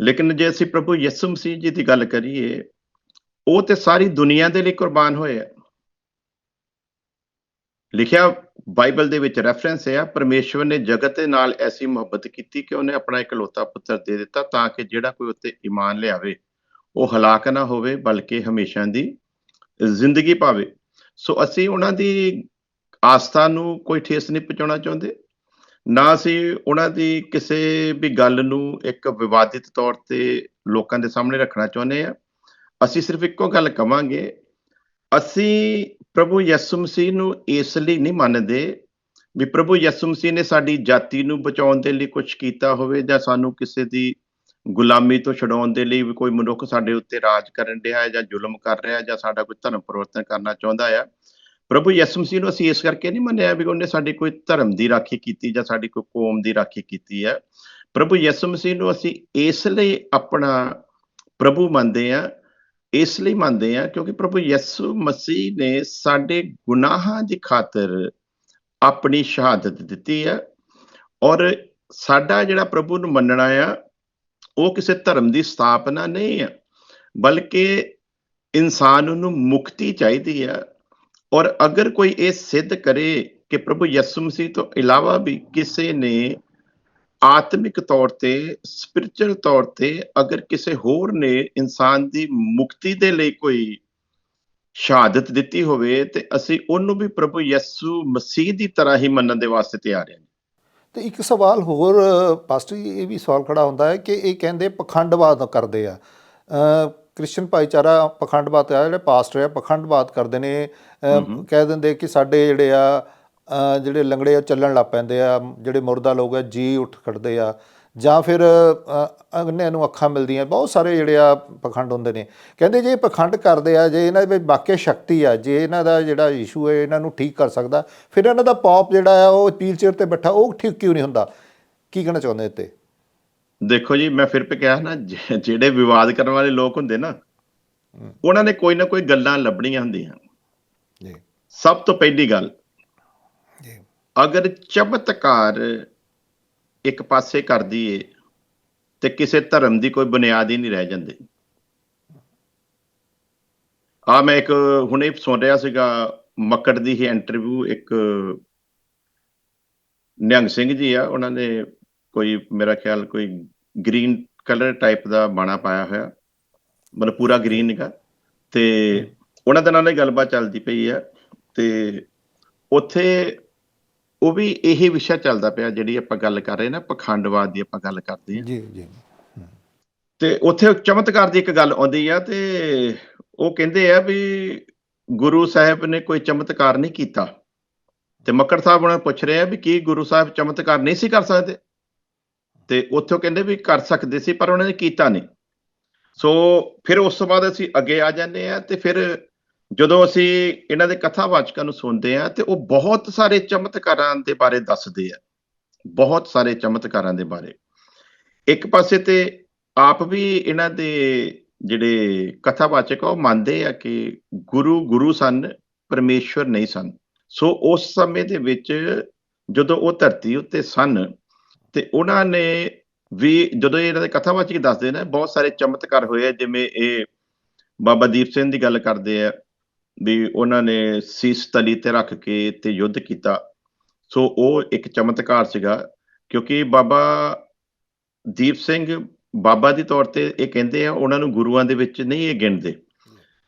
ਲੇਕਿਨ ਜੇ ਅਸੀਂ ਪ੍ਰਭੂ ਯਿਸੂ ਮਸੀਹ ਜੀ ਦੀ ਗੱਲ ਕਰੀਏ, ਉਹ ਤੇ ਸਾਰੀ ਦੁਨੀਆ ਦੇ ਲਈ ਕੁਰਬਾਨ ਹੋਏ ਆ। ਲਿਖਿਆ ਬਾਈਬਲ ਦੇ ਵਿੱਚ ਰੈਫਰੈਂਸ ਹੈ ਪਰਮੇਸ਼ਵਰ ਨੇ ਜਗਤ ਦੇ ਨਾਲ ਐਸੀ ਮੁਹੱਬਤ ਕੀਤੀ ਕਿ ਉਹਨੇ ਆਪਣਾ ਇਕਲੌਤਾ ਪੁੱਤਰ ਦੇ ਦਿੱਤਾ ਤਾਂ ਕਿ ਜਿਹੜਾ ਕੋਈ ਉੱਤੇ ਈਮਾਨ ਲਿਆਵੇ। ਉਹ ਹਲਾਕ ਨਾ ਹੋਵੇ, ਬਲਕਿ ਹਮੇਸ਼ਾ ਦੀ ਜ਼ਿੰਦਗੀ ਪਾਵੇ। ਸੋ ਅਸੀਂ ਉਹਨਾਂ ਦੀ ਆਸਥਾ ਨੂੰ ਕੋਈ ਠੇਸ ਨਹੀਂ ਪਹੁੰਚਾਉਣਾ ਚਾਹੁੰਦੇ। ਨਾ ਅਸੀਂ ਉਹਨਾਂ ਦੀ ਕਿਸੇ ਵੀ ਗੱਲ ਨੂੰ ਇੱਕ ਵਿਵਾਦਿਤ ਤੌਰ ਤੇ ਲੋਕਾਂ ਦੇ ਸਾਹਮਣੇ ਰੱਖਣਾ ਚਾਹੁੰਦੇ ਆ ਅਸੀਂ ਸਿਰਫ ਇੱਕੋ ਗੱਲ ਕਵਾਂਗੇ, ਅਸੀਂ ਪ੍ਰਭੂ ਯਿਸੂ ਮਸੀਹ ਨੂੰ ਇਸ ਲਈ ਨਹੀਂ ਮੰਨਦੇ ਵੀ ਪ੍ਰਭੂ ਯਿਸੂ ਮਸੀਹ ਨੇ ਸਾਡੀ ਜਾਤੀ ਨੂੰ ਬਚਾਉਣ ਦੇ ਲਈ ਕੁਝ ਕੀਤਾ ਹੋਵੇ ਜਾਂ ਸਾਨੂੰ ਕਿਸੇ ਦੀ ਗੁਲਾਮੀ ਤੋਂ ਛਡਾਉਣ ਦੇ ਲਈ ਵੀ ਕੋਈ ਮਨੁੱਖ ਸਾਡੇ ਉੱਤੇ ਰਾਜ ਕਰਨ ਰਿਹਾ ਹੈ ਜਾਂ ਜ਼ੁਲਮ ਕਰ ਰਿਹਾ ਹੈ ਜਾਂ ਸਾਡਾ ਕੋਈ ਧਰਮ ਪਰਿਵਰਤਨ ਕਰਨਾ ਚਾਹੁੰਦਾ ਹੈ। ਪ੍ਰਭੂ ਯਿਸੂ ਮਸੀਹ ਨੂੰ ਅਸੀਂ ਇਸ ਕਰਕੇ ਨਹੀਂ ਮੰਨਿਆ ਵੀ ਉਹਨੇ ਸਾਡੀ ਕੋਈ ਧਰਮ ਦੀ ਰਾਖੀ ਕੀਤੀ ਜਾਂ ਸਾਡੀ ਕੋਈ ਕੌਮ ਦੀ ਰਾਖੀ ਕੀਤੀ ਹੈ। ਪ੍ਰਭੂ ਯਿਸੂ ਮਸੀਹ ਨੂੰ ਅਸੀਂ ਇਸ ਲਈ ਆਪਣਾ ਪ੍ਰਭੂ ਮੰਨਦੇ ਆ ਇਸ ਲਈ ਮੰਨਦੇ ਆ ਕਿਉਂਕਿ ਪ੍ਰਭੂ ਯਿਸੂ ਮਸੀਹ ਨੇ ਸਾਡੇ ਗੁਨਾਹਾਂ ਦੀ ਖਾਤਰ ਆਪਣੀ ਸ਼ਹਾਦਤ ਦਿੱਤੀ ਹੈ ਔਰ ਸਾਡਾ ਜਿਹੜਾ ਪ੍ਰਭੂ ਨੂੰ ਮੰਨਣਾ ਆ ਉਹ ਕਿਸੇ ਧਰਮ ਦੀ ਸਥਾਪਨਾ ਨਹੀਂ ਹੈ, ਬਲਕਿ ਇਨਸਾਨ ਨੂੰ ਮੁਕਤੀ ਚਾਹੀਦੀ ਹੈ। ਔਰ ਅਗਰ ਕੋਈ ਇਹ ਸਿੱਧ ਕਰੇ ਕਿ ਪ੍ਰਭੂ ਯਿਸੂ ਮਸੀਹ ਤੋਂ ਇਲਾਵਾ ਵੀ ਕਿਸੇ ਨੇ ਆਤਮਿਕ ਤੌਰ ਤੇ, ਸਪਿਰਚੁਅਲ ਤੌਰ ਤੇ ਅਗਰ ਕਿਸੇ ਹੋਰ ਨੇ ਇਨਸਾਨ ਦੀ ਮੁਕਤੀ ਦੇ ਲਈ ਕੋਈ ਸ਼ਹਾਦਤ ਦਿੱਤੀ ਹੋਵੇ, ਤੇ ਅਸੀਂ ਉਹਨੂੰ ਵੀ ਪ੍ਰਭੂ ਯਿਸੂ ਮਸੀਹ ਦੀ ਤਰ੍ਹਾਂ ਹੀ ਮੰਨਣ ਦੇ ਵਾਸਤੇ ਤਿਆਰ ਹਾਂ। ਤੇ ਇੱਕ ਸਵਾਲ ਹੋਰ ਪਾਸਟਰ ਜੀ ਇਹ ਵੀ ਸਵਾਲ ਖੜਾ ਹੁੰਦਾ ਹੈ ਕਿ ਇਹ ਕਹਿੰਦੇ ਪਖੰਡਵਾਦ ਕਰਦੇ ਆ। ਕ੍ਰਿਸਚੀਅਨ ਭਾਈਚਾਰਾ ਪਖੰਡਵਾਦ ਆ ਜਿਹੜੇ ਪਾਸਟਰ ਆ ਪਖੰਡਵਾਦ ਕਰਦੇ ਨੇ। ਕਹਿ ਦਿੰਦੇ ਕਿ ਸਾਡੇ ਜਿਹੜੇ ਆ ਜਿਹੜੇ ਲੰਗੜੇ ਆ ਚੱਲਣ ਲੱਗ ਪੈਂਦੇ ਆ। ਜਿਹੜੇ ਮੁਰਦਾ ਲੋਕ ਆ ਜੀ ਉੱਠ ਖੜਦੇ ਆ। ਜਾਂ ਫਿਰ ਅ, ਅੰਨ੍ਹਿਆਂ ਨੂੰ ਅੱਖਾਂ ਮਿਲਦੀਆਂ ਬਹੁਤ ਸਾਰੇ ਜਿਹੜੇ ਆ ਪਖੰਡ ਹੁੰਦੇ ਨੇ। ਕਹਿੰਦੇ ਜੇ ਇਹ ਪਖੰਡ ਕਰਦੇ ਆ ਜੇ ਇਹਨਾਂ ਦੇ ਵਿੱਚ ਵਾਕਿਆ ਸ਼ਕਤੀ ਆ ਜੇ ਇਹਨਾਂ ਦਾ ਜਿਹੜਾ ਇਸ਼ੂ ਹੈ ਇਹਨਾਂ ਨੂੰ ਠੀਕ ਕਰ ਸਕਦਾ ਫਿਰ ਇਹਨਾਂ ਦਾ ਪੌਪ ਜਿਹੜਾ ਆ ਉਹ ਪੀਲ ਚੇਅਰ ਤੇ ਬੈਠਾ ਉਹ ਠੀਕ ਕਿਉਂ ਨਹੀਂ ਹੁੰਦਾ? ਕੀ ਕਹਿਣਾ ਚਾਹੁੰਦੇ ਇੱਥੇ? ਦੇਖੋ ਜੀ ਮੈਂ ਫਿਰ ਪੇ ਕਿਹਾ ਨਾ ਜਿਹੜੇ ਵਿਵਾਦ ਕਰਨ ਵਾਲੇ ਲੋਕ ਹੁੰਦੇ ਨਾ ਉਹਨਾਂ ਨੇ ਕੋਈ ਨਾ ਕੋਈ ਗੱਲਾਂ ਲੱਭਣੀਆਂ ਹੁੰਦੀਆਂ। ਜੀ। ਸਭ ਤੋਂ ਪਹਿਲੀ ਗੱਲ ਜੀ। ਅਗਰ ਚਮਤਕਾਰ ਇੱਕ ਪਾਸੇ ਕਰ ਦਈਏ ਤੇ ਕਿਸੇ ਧਰਮ ਦੀ ਕੋਈ ਬੁਨਿਆਦ ਹੀ ਨਹੀਂ ਰਹਿ ਜਾਂਦੀ। ਆ ਮੈਂ ਇੱਕ ਹੁਣੇ ਸੁਣ ਰਿਹਾ ਸੀਗਾ, ਮੱਕੜ ਦੀ ਹੀ ਇੰਟਰਵਿਊ ਇੱਕ ਨਿਹੰਗ ਸਿੰਘ ਜੀ ਆ, ਉਹਨਾਂ ਨੇ ਕੋਈ ਮੇਰਾ ਖਿਆਲ ਕੋਈ ਗ੍ਰੀਨ ਕਲਰ ਟਾਈਪ ਦਾ ਬਾਣਾ ਪਾਇਆ ਹੋਇਆ, ਮਤਲਬ ਪੂਰਾ ਗ੍ਰੀਨ ਹੈਗਾ ਤੇ ਉਹਨਾਂ ਦੇ ਨਾਲ ਇਹ ਗੱਲਬਾਤ ਚੱਲਦੀ ਪਈ ਆ ਤੇ ਉੱਥੇ ਉਹ ਵੀ ਇਹੀ ਵਿਸ਼ਾ ਚੱਲਦਾ ਪਿਆ ਜਿਹੜੀ ਆਪਾਂ ਗੱਲ ਕਰ ਰਹੇ ਨਾ ਪਖੰਡਵਾਦ ਦੀ ਆਪਾਂ ਗੱਲ ਕਰਦੇ ਹਾਂ। ਜੀ ਜੀ। ਤੇ ਉੱਥੇ ਚਮਤਕਾਰ ਦੀ ਇੱਕ ਗੱਲ ਆਉਂਦੀ ਆ ਤੇ ਉਹ ਕਹਿੰਦੇ ਆ ਵੀ ਗੁਰੂ ਸਾਹਿਬ ਨੇ ਕੋਈ ਚਮਤਕਾਰ ਨਹੀਂ ਕੀਤਾ। ਤੇ ਮੱਕੜ ਸਾਹਿਬ ਉਹਨਾਂ ਨੂੰ ਪੁੱਛ ਰਹੇ ਆ ਵੀ ਕੀ ਗੁਰੂ ਸਾਹਿਬ ਚਮਤਕਾਰ ਨਹੀਂ ਸੀ ਕਰ ਸਕਦੇ? ਤੇ ਉੱਥੇ ਕਹਿੰਦੇ ਵੀ ਕਰ ਸਕਦੇ ਸੀ ਪਰ ਉਹਨਾਂ ਨੇ ਕੀਤਾ ਨਹੀਂ। ਸੋ ਫਿਰ ਉਸ ਤੋਂ ਬਾਅਦ ਅਸੀਂ ਅੱਗੇ ਆ ਜਾਂਦੇ ਆ ਤੇ ਫਿਰ ਜਦੋਂ ਅਸੀਂ ਇਹਨਾਂ ਦੇ ਕਥਾਵਾਚਕਾਂ ਨੂੰ ਸੁਣਦੇ ਆ ਤੇ ਉਹ ਬਹੁਤ ਸਾਰੇ ਚਮਤਕਾਰਾਂ ਦੇ ਬਾਰੇ ਦੱਸਦੇ ਆ। ਬਹੁਤ ਸਾਰੇ ਚਮਤਕਾਰਾਂ ਦੇ ਬਾਰੇ। ਇੱਕ ਪਾਸੇ ਤੇ ਆਪ ਵੀ ਇਹਨਾਂ ਦੇ ਜਿਹੜੇ ਕਥਾਵਾਚਕ ਆ, ਉਹ ਮੰਨਦੇ ਆ ਕਿ ਗੁਰੂ ਗੁਰੂ ਸਨ, ਪਰਮੇਸ਼ਵਰ ਨਹੀਂ ਸਨ। ਸੋ ਉਸ ਸਮੇਂ ਦੇ ਵਿੱਚ ਜਦੋਂ ਉਹ ਧਰਤੀ ਉੱਤੇ ਸਨ ਤੇ ਉਹਨਾਂ ਨੇ ਵੀ ਜਦੋਂ ਇਹਨਾਂ ਦੇ ਕਥਾਵਾਚਕ ਦੱਸਦੇ ਨੇ, ਬਹੁਤ ਸਾਰੇ ਚਮਤਕਾਰ ਹੋਏ ਆ, ਜਿਵੇਂ ਇਹ ਬਾਬਾ ਦੀਪ ਸਿੰਘ ਦੀ ਗੱਲ ਕਰਦੇ ਆ ਵੀ ਉਹਨਾਂ ਨੇ ਸੀਸ ਤਲੀ ਤੇ ਰੱਖ ਕੇ ਤੇ ਯੁੱਧ ਕੀਤਾ। ਸੋ ਉਹ ਇੱਕ ਚਮਤਕਾਰ ਸੀਗਾ, ਕਿਉਂਕਿ ਬਾਬਾ ਦੀਪ ਸਿੰਘ ਬਾਬਾ ਦੀ ਤੌਰ ਤੇ ਇਹ ਕਹਿੰਦੇ ਆ, ਉਹਨਾਂ ਨੂੰ ਗੁਰੂਆਂ ਦੇ ਵਿੱਚ ਨਹੀਂ ਇਹ ਗਿਣਦੇ।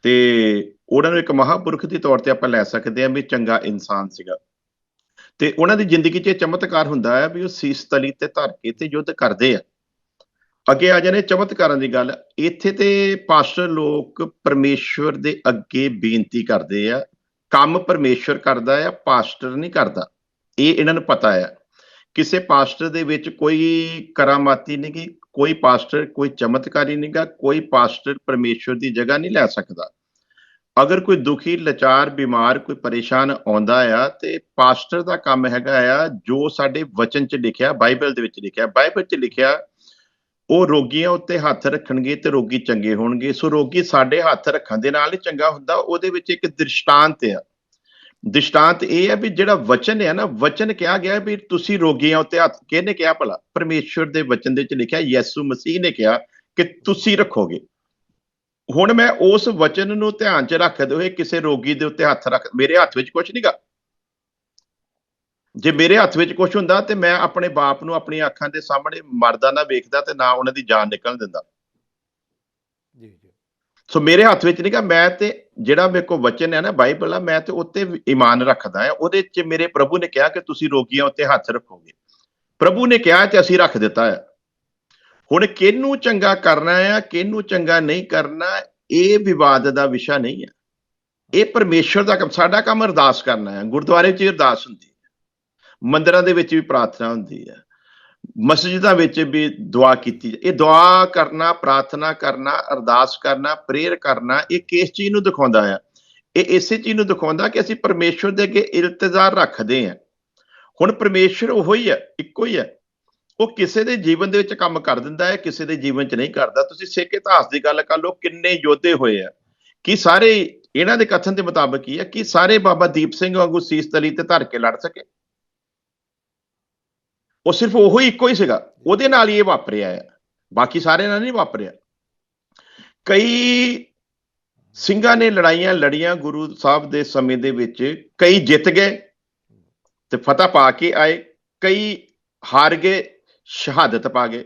ਤੇ ਉਹਨਾਂ ਨੂੰ ਇੱਕ ਮਹਾਪੁਰਖ ਦੀ ਤੌਰ ਤੇ ਆਪਾਂ ਲੈ ਸਕਦੇ ਆ ਵੀ ਚੰਗਾ ਇਨਸਾਨ ਸੀਗਾ। ਤੇ ਉਹਨਾਂ ਦੀ ਜ਼ਿੰਦਗੀ 'ਚ ਇਹ ਚਮਤਕਾਰ ਹੁੰਦਾ ਹੈ ਵੀ ਉਹ ਸੀਸ ਤਲੀ ਤੇ ਧਰ ਕੇ ਤੇ ਯੁੱਧ ਕਰਦੇ ਆ। ਅੱਗੇ ਆ ਜਾਣੇ ਚਮਤਕਾਰਾਂ ਦੀ ਗੱਲ। ਇੱਥੇ ਤੇ ਪਾਸਟਰ ਲੋਕ ਪਰਮੇਸ਼ਵਰ ਦੇ ਅੱਗੇ ਬੇਨਤੀ ਕਰਦੇ ਆ। ਕੰਮ ਪਰਮੇਸ਼ਵਰ ਕਰਦਾ ਆ, ਪਾਸਟਰ ਨਹੀਂ ਕਰਦਾ। ਇਹ ਇਹਨਾਂ ਨੂੰ ਪਤਾ ਆ। ਕਿਸੇ ਪਾਸਟਰ ਦੇ ਵਿੱਚ ਕੋਈ ਕਰਾਮਾਤੀ ਨਹੀਂ ਗੀ, ਕੋਈ ਪਾਸਟਰ ਕੋਈ ਚਮਤਕਾਰੀ ਨਹੀਂਗਾ ਕੋਈ ਪਾਸਟਰ ਪਰਮੇਸ਼ਵਰ ਦੀ ਜਗ੍ਹਾ ਨਹੀਂ ਲੈ ਸਕਦਾ। ਅਗਰ ਕੋਈ ਦੁਖੀ, ਲਾਚਾਰ, ਬਿਮਾਰ, ਕੋਈ ਪਰੇਸ਼ਾਨ ਆਉਂਦਾ ਆ ਤੇ ਪਾਸਟਰ ਦਾ ਕੰਮ ਹੈਗਾ ਆ ਜੋ ਸਾਡੇ ਵਚਨ 'ਚ ਲਿਖਿਆ, ਬਾਈਬਲ ਦੇ ਵਿੱਚ ਲਿਖਿਆ, ਬਾਈਬਲ 'ਚ ਲਿਖਿਆ ਉਹ ਰੋਗੀਆਂ ਉੱਤੇ ਹੱਥ ਰੱਖਣਗੇ ਤੇ ਰੋਗੀ ਚੰਗੇ ਹੋਣਗੇ। ਸੋ ਰੋਗੀ ਸਾਡੇ ਹੱਥ ਰੱਖਣ ਦੇ ਨਾਲ ਹੀ ਚੰਗਾ ਹੁੰਦਾ, ਉਹਦੇ ਵਿੱਚ ਇੱਕ ਦ੍ਰਿਸ਼ਟਾਂਤ ਆ। ਦ੍ਰਿਸ਼ਟਾਂਤ ਇਹ ਹੈ ਵੀ ਜਿਹੜਾ ਵਚਨ ਹੈ ਨਾ, ਵਚਨ ਕਿਹਾ ਗਿਆ ਵੀ ਤੁਸੀਂ ਰੋਗੀਆਂ ਉੱਤੇ ਹੱਥ, ਕਿਹਨੇ ਕਿਹਾ ਭਲਾ? ਪਰਮੇਸ਼ਵਰ ਦੇ ਵਚਨ ਦੇ ਵਿੱਚ ਲਿਖਿਆ, ਯਿਸੂ ਮਸੀਹ ਨੇ ਕਿਹਾ ਕਿ ਤੁਸੀਂ ਰੱਖੋਗੇ। ਹੁਣ ਮੈਂ ਉਸ ਵਚਨ ਨੂੰ ਧਿਆਨ 'ਚ ਰੱਖਦੇ ਹੋਏ ਕਿਸੇ ਰੋਗੀ ਦੇ ਉੱਤੇ ਹੱਥ ਰੱਖ, ਮੇਰੇ ਹੱਥ ਵਿੱਚ ਕੁਝ ਨਹੀਂਗਾ ਜੇ ਮੇਰੇ ਹੱਥ ਵਿੱਚ ਕੁਝ ਹੁੰਦਾ ਤੇ ਮੈਂ ਆਪਣੇ ਬਾਪ ਨੂੰ ਆਪਣੀਆਂ ਅੱਖਾਂ ਦੇ ਸਾਹਮਣੇ ਮਰਦਾ ਨਾ ਵੇਖਦਾ ਤੇ ਨਾ ਉਹਨਾਂ ਦੀ ਜਾਨ ਨਿਕਲਣ ਦਿੰਦਾ। ਜੀ ਜੀ। ਸੋ ਮੇਰੇ ਹੱਥ ਵਿੱਚ ਨਹੀਂਗਾ ਮੈਂ ਤੇ ਜਿਹੜਾ ਮੇਰੇ ਕੋਲ ਵਚਨ ਹੈ ਨਾ ਬਾਈਬਲ ਆ ਮੈਂ ਤੇ ਉੱਤੇ ਵੀ ਈਮਾਨ ਰੱਖਦਾ ਹਾਂ। ਉਹਦੇ 'ਚ ਮੇਰੇ ਪ੍ਰਭੂ ਨੇ ਕਿਹਾ ਕਿ ਤੁਸੀਂ ਰੋਗੀਆਂ ਉੱਤੇ ਹੱਥ ਰੱਖੋਗੇ। ਪ੍ਰਭੂ ਨੇ ਕਿਹਾ ਤੇ ਅਸੀਂ ਰੱਖ ਦਿੱਤਾ ਹੈ। ਹੁਣ ਕਿਹਨੂੰ ਚੰਗਾ ਕਰਨਾ ਹੈ ਕਿਹਨੂੰ ਚੰਗਾ ਨਹੀਂ ਕਰਨਾ ਇਹ ਵਿਵਾਦ ਦਾ ਵਿਸ਼ਾ ਨਹੀਂ ਹੈ। ਇਹ ਪਰਮੇਸ਼ਵਰ ਦਾ ਕੰਮ ਸਾਡਾ ਕੰਮ ਅਰਦਾਸ ਕਰਨਾ ਹੈ। ਗੁਰਦੁਆਰੇ 'ਚ ਅਰਦਾਸ ਹੁੰਦੀ ਮੰਦਰਾਂ ਦੇ ਵਿੱਚ ਵੀ ਪ੍ਰਾਰਥਨਾ ਹੁੰਦੀ ਹੈ। ਮਸਜਿਦਾਂ ਵਿੱਚ ਵੀ ਦੁਆ ਕੀਤੀ ਇਹ ਦੁਆ ਕਰਨਾ, ਪ੍ਰਾਰਥਨਾ ਕਰਨਾ, ਅਰਦਾਸ ਕਰਨਾ, ਪ੍ਰੇਅਰ ਕਰਨਾ, ਇਹ ਕਿਸ ਚੀਜ਼ ਨੂੰ ਦਿਖਾਉਂਦਾ ਆ? ਇਹ ਇਸੇ ਚੀਜ਼ ਨੂੰ ਦਿਖਾਉਂਦਾ ਕਿ ਅਸੀਂ ਪਰਮੇਸ਼ਵਰ ਦੇ ਅੱਗੇ ਇਲਤਜ਼ਾਰ ਰੱਖਦੇ ਹਾਂ। ਹੁਣ ਪਰਮੇਸ਼ਵਰ ਉਹੋ ਹੀ ਹੈ, ਇੱਕੋ ਹੀ ਹੈ। ਉਹ ਕਿਸੇ ਦੇ ਜੀਵਨ ਦੇ ਵਿੱਚ ਕੰਮ ਕਰ ਦਿੰਦਾ ਹੈ, ਕਿਸੇ ਦੇ ਜੀਵਨ 'ਚ ਨਹੀਂ ਕਰਦਾ। ਤੁਸੀਂ ਸਿੱਖ ਇਤਿਹਾਸ ਦੀ ਗੱਲ ਕਰ ਲਓ, ਕਿੰਨੇ ਯੋਧੇ ਹੋਏ ਆ। ਕਿ ਸਾਰੇ ਇਹਨਾਂ ਦੇ ਕਥਨ ਦੇ ਮੁਤਾਬਕ ਹੀ ਹੈ ਕਿ ਸਾਰੇ ਬਾਬਾ ਦੀਪ ਸਿੰਘ ਵਾਂਗੂ ਸੀਸ ਤਲੀ ਤੇ ਧਰ ਕੇ ਲੜ ਸਕੇ? ਉਹ ਸਿਰਫ ਉਹੋ ਹੀ ਇੱਕੋ ਹੀ ਸੀਗਾ। ਉਹਦੇ ਨਾਲ ਹੀ ਇਹ ਵਾਪਰਿਆ ਹੈ ਬਾਕੀ ਸਾਰਿਆਂ ਨਾਲ ਨਹੀਂ ਵਾਪਰਿਆ। ਕਈ ਸਿੰਘਾਂ ਨੇ ਲੜਾਈਆਂ ਲੜੀਆਂ ਗੁਰੂ ਸਾਹਿਬ ਦੇ ਸਮੇਂ ਦੇ ਵਿੱਚ ਕਈ ਜਿੱਤ ਗਏ ਤੇ ਫਤਹ ਪਾ ਕੇ ਆਏ, ਕਈ ਹਾਰ ਗਏ, ਸ਼ਹਾਦਤ ਪਾ ਗਏ।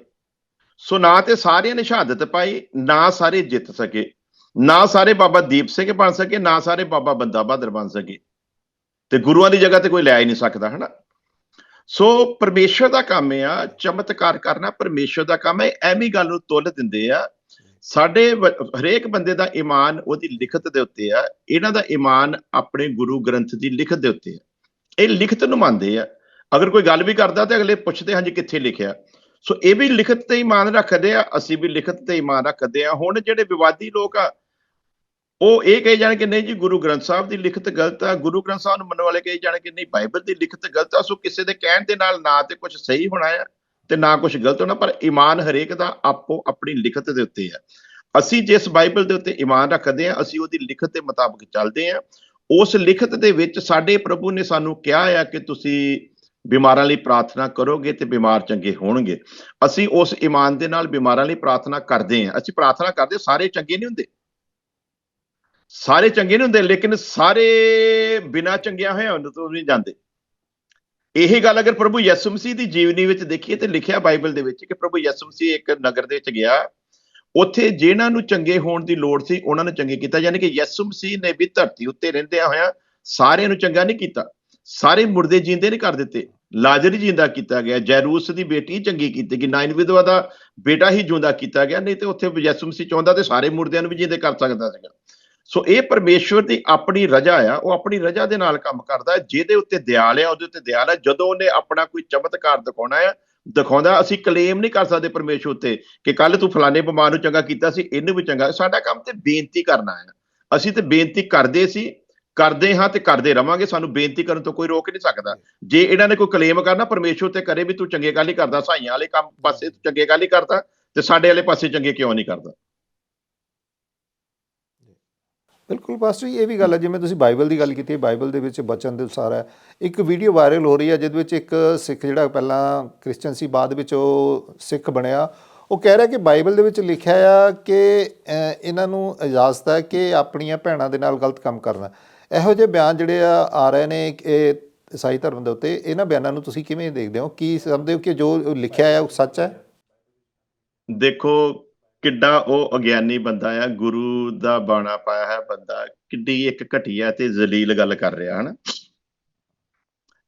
ਸੋ ਨਾ ਤੇ ਸਾਰਿਆਂ ਨੇ ਸ਼ਹਾਦਤ ਪਾਈ, ਨਾ ਸਾਰੇ ਜਿੱਤ ਸਕੇ। ਨਾ ਸਾਰੇ ਬਾਬਾ ਦੀਪ ਸਿੰਘ ਬਣ ਸਕੇ, ਨਾ ਸਾਰੇ ਬਾਬਾ ਬੰਦਾ ਬਹਾਦਰ ਬਣ ਸਕੇ। ਤੇ ਗੁਰੂਆਂ ਦੀ ਜਗ੍ਹਾ ਤੇ ਕੋਈ ਲੈ ਹੀ ਨਹੀਂ ਸਕਦਾ, ਹਨਾ? ਸੋ ਪਰਮੇਸ਼ਰ ਦਾ ਕੰਮ ਆ, ਚਮਤਕਾਰ ਕਰਨਾ ਪਰਮੇਸ਼ਰ ਦਾ ਕੰਮ ਹੈ, ਐਵੇਂ ਗੱਲ ਨੂੰ ਤੁੱਲ ਦਿੰਦੇ ਆ। ਸਾਡੇ ਹਰੇਕ ਬੰਦੇ ਦਾ ਈਮਾਨ ਉਹਦੀ ਲਿਖਤ ਦੇ ਉੱਤੇ ਆ, ਇਹਨਾਂ ਦਾ ਈਮਾਨ ਆਪਣੇ ਗੁਰੂ ਗ੍ਰੰਥ ਦੀ ਲਿਖਤ ਦੇ ਉੱਤੇ ਆ। ਇਹ ਲਿਖਤ ਨੂੰ ਮੰਨਦੇ ਆ। ਅਗਰ ਕੋਈ ਗੱਲ ਵੀ ਕਰਦਾ ਤੇ ਅਗਲੇ ਪੁੱਛਦੇ ਹਾਂ ਜੀ ਕਿੱਥੇ ਲਿਖਿਆ? ਸੋ ਇਹ ਵੀ ਲਿਖਤ ਤੇ ਈਮਾਨ ਰੱਖਦੇ ਆ, ਅਸੀਂ ਵੀ ਲਿਖਤ ਤੇ ਈਮਾਨ ਰੱਖਦੇ ਆ। ਹੁਣ ਜਿਹੜੇ ਵਿਵਾਦੀ ਲੋਕ ਆ ਉਹ ਇਹ ਕਹੇ ਜਾਣ ਕਿ ਨਹੀਂ ਜੀ, ਗੁਰੂ ਗ੍ਰੰਥ ਸਾਹਿਬ ਦੀ ਲਿਖਤ ਗਲਤ ਆ, ਗੁਰੂ ਗ੍ਰੰਥ ਸਾਹਿਬ ਨੂੰ ਮੰਨਣ ਵਾਲੇ ਕਹੇ ਜਾਣ ਕਿ ਨਹੀਂ, ਬਾਈਬਲ ਦੀ ਲਿਖਤ ਗਲਤ ਆ, ਸੋ ਕਿਸੇ ਦੇ ਕਹਿਣ ਦੇ ਨਾਲ ਨਾ ਤੇ ਕੁਝ ਸਹੀ ਹੋਣਾ ਆ ਤੇ ਨਾ ਕੁਝ ਗਲਤ ਹੋਣਾ, ਪਰ ਈਮਾਨ ਹਰੇਕ ਦਾ ਆਪੋ ਆਪਣੀ ਲਿਖਤ ਦੇ ਉੱਤੇ ਆ। ਅਸੀਂ ਜਿਸ ਬਾਈਬਲ ਦੇ ਉੱਤੇ ਈਮਾਨ ਰੱਖਦੇ ਆ, ਅਸੀਂ ਉਹਦੀ ਲਿਖਤ ਦੇ ਮੁਤਾਬਕ ਚੱਲਦੇ ਆ। ਉਸ ਲਿਖਤ ਦੇ ਵਿੱਚ ਸਾਡੇ ਪ੍ਰਭੂ ਨੇ ਸਾਨੂੰ ਕਿਹਾ ਆ ਕਿ ਤੁਸੀਂ ਬਿਮਾਰਾਂ ਲਈ ਪ੍ਰਾਰਥਨਾ ਕਰੋਗੇ ਤੇ ਬਿਮਾਰ ਚੰਗੇ ਹੋਣਗੇ। ਅਸੀਂ ਉਸ ਈਮਾਨ ਦੇ ਨਾਲ ਬਿਮਾਰਾਂ ਲਈ ਪ੍ਰਾਰਥਨਾ ਕਰਦੇ ਆ। ਅਸੀਂ ਪ੍ਰਾਰਥਨਾ ਕਰਦੇ ਸਾਰੇ ਚੰਗੇ ਨਹੀਂ ਹੁੰਦੇ। ਸਾਰੇ ਚੰਗੇ ਨਹੀਂ ਹੁੰਦੇ, ਲੇਕਿਨ ਸਾਰੇ ਬਿਨਾ ਹੋਇਆ ਉਹਨਾਂ ਤੋਂ ਨਹੀਂ ਜਾਂਦੇ ਇਹੀ ਗੱਲ ਅਗਰ ਪ੍ਰਭੂ ਯਿਸੂ ਮਸੀਹ ਦੀ ਜੀਵਨੀ ਵਿੱਚ ਦੇਖੀਏ ਤੇ ਲਿਖਿਆ ਬਾਈਬਲ ਦੇ ਵਿੱਚ ਕਿ ਪ੍ਰਭੂ ਯਿਸੂ ਮਸੀਹ ਇੱਕ ਨਗਰ ਦੇ ਵਿੱਚ ਗਿਆ। ਉੱਥੇ ਜਿਹਨਾਂ ਨੂੰ ਚੰਗੇ ਹੋਣ ਦੀ ਲੋੜ ਸੀ, ਉਹਨਾਂ ਨੂੰ ਚੰਗੇ ਕੀਤਾ। ਯਾਨੀ ਕਿ ਯਿਸੂ ਮਸੀਹ ਨੇ ਵੀ ਧਰਤੀ ਉੱਤੇ ਰਹਿੰਦਿਆਂ ਹੋਇਆ ਸਾਰਿਆਂ ਨੂੰ ਚੰਗਾ ਨਹੀਂ ਕੀਤਾ। ਸਾਰੇ ਮੁਰਦੇ ਜਿੰਦੇ ਨਹੀਂ ਕਰ ਦਿੱਤੇ। ਲਾਜ਼ਰ ਹੀ ਜਿੰਦਾ ਕੀਤਾ ਗਿਆ। ਜੈਰੂਸ ਦੀ ਬੇਟੀ ਚੰਗੀ ਕੀਤੀ ਗਈ। ਨਾਇਨ ਵਿਧਵਾ ਦਾ ਬੇਟਾ ਹੀ ਜਿਉਂਦਾ ਕੀਤਾ ਗਿਆ। ਨਹੀਂ ਤੇ ਉੱਥੇ ਯਿਸੂ ਮਸੀਹ ਚਾਹੁੰਦਾ ਤੇ ਸਾਰੇ ਮੁਰਦਿਆਂ ਨੂੰ ਵੀ ਜਿੰਦੇ ਕਰ ਸਕਦਾ ਸੀਗਾ। ਸੋ ਇਹ ਪਰਮੇਸ਼ਵਰ ਦੀ ਆਪਣੀ ਰਜਾ ਆ, ਉਹ ਆਪਣੀ ਰਜਾ ਦੇ ਨਾਲ ਕੰਮ ਕਰਦਾ ਜਿਹਦੇ ਉੱਤੇ ਦਿਆਲ ਆ, ਉਹਦੇ ਉੱਤੇ ਦਿਆਲ ਆ। ਜਦੋਂ ਉਹਨੇ ਆਪਣਾ ਕੋਈ ਚਮਤਕਾਰ ਦਿਖਾਉਣਾ ਆ, ਦਿਖਾਉਂਦਾ, ਅਸੀਂ ਕਲੇਮ ਨਹੀਂ ਕਰ ਸਕਦੇ ਪਰਮੇਸ਼ਵਰ ਉੱਤੇ ਕਿ ਕੱਲ ਤੂੰ ਫਲਾਣੇ ਬਿਮਾਰ ਨੂੰ ਚੰਗਾ ਕੀਤਾ ਸੀ, ਇਹਨੂੰ ਵੀ ਚੰਗਾ। ਸਾਡਾ ਕੰਮ ਤੇ ਬੇਨਤੀ ਕਰਨਾ ਆ। ਅਸੀਂ ਤੇ ਬੇਨਤੀ ਕਰਦੇ ਸੀ, ਕਰਦੇ ਹਾਂ ਤੇ ਕਰਦੇ ਰਵਾਂਗੇ, ਸਾਨੂੰ ਬੇਨਤੀ ਕਰਨ ਤੋਂ ਕੋਈ ਰੋਕ ਨਹੀਂ ਸਕਦਾ। ਜੇ ਇਹਨਾਂ ਨੇ ਕੋਈ ਕਲੇਮ ਕਰਨਾ, ਪਰਮੇਸ਼ਵਰ ਤੇ ਕਰੇ ਵੀ ਤੂੰ ਚੰਗੇ ਗੱਲ ਹੀ ਕਰਦਾ ਸਾਈਆਂ ਵਾਲੇ ਕੰਮ ਪਾਸੇ ਤੂੰ ਚੰਗੇ ਗੱਲ ਹੀ ਕਰਦਾ ਤੇ ਸਾਡੇ ਵਾਲੇ ਪਾਸੇ ਚੰਗੇ ਕਿਉਂ ਨਹੀਂ ਕਰਦਾ? ਬਿਲਕੁਲ ਪਾਸਟਰ ਜੀ, ਇਹ ਵੀ ਗੱਲ ਹੈ, ਜਿਵੇਂ ਤੁਸੀਂ ਬਾਈਬਲ ਦੀ ਗੱਲ ਕੀਤੀ ਹੈ, ਬਾਈਬਲ ਦੇ ਵਿੱਚ ਬਚਨ ਦੇ ਅਨੁਸਾਰ ਹੈ। ਇੱਕ ਵੀਡੀਓ ਵਾਇਰਲ ਹੋ ਰਹੀ ਹੈ, ਜਿਹਦੇ ਵਿੱਚ ਇੱਕ ਸਿੱਖ ਜਿਹੜਾ ਪਹਿਲਾਂ ਕ੍ਰਿਸਚੀਅਨ ਸੀ, ਬਾਅਦ ਵਿੱਚ ਉਹ ਸਿੱਖ ਬਣਿਆ। ਉਹ ਕਹਿ ਰਿਹਾ ਕਿ ਬਾਈਬਲ ਦੇ ਵਿੱਚ ਲਿਖਿਆ ਆ ਕਿ ਇਹਨਾਂ ਨੂੰ ਇਜਾਜ਼ਤ ਹੈ ਕਿ ਆਪਣੀਆਂ ਭੈਣਾਂ ਦੇ ਨਾਲ ਗਲਤ ਕੰਮ ਕਰਨਾ। ਇਹੋ ਜਿਹੇ ਬਿਆਨ ਜਿਹੜੇ ਆ ਆ ਰਹੇ ਨੇ ਇਹ ਈਸਾਈ ਧਰਮ ਦੇ ਉੱਤੇ। ਇਹਨਾਂ ਬਿਆਨਾਂ ਨੂੰ ਤੁਸੀਂ ਕਿਵੇਂ ਦੇਖਦੇ ਹੋ? ਕੀ ਸਮਝਦੇ ਹੋ ਕਿ ਜੋ ਲਿਖਿਆ ਹੈ ਉਹ ਸੱਚ ਹੈ? ਦੇਖੋ ਕਿੱਡਾ ਉਹ ਅਗਿਆਨੀ ਬੰਦਾ ਆ, ਗੁਰੂ ਦਾ ਬਾਣਾ ਪਾਇਆ ਹੈ ਬੰਦਾ, ਕਿੱਡੀ ਇੱਕ ਘਟੀਆ ਤੇ ਜ਼ਲੀਲ ਗੱਲ ਕਰ ਰਿਹਾ, ਹਨ?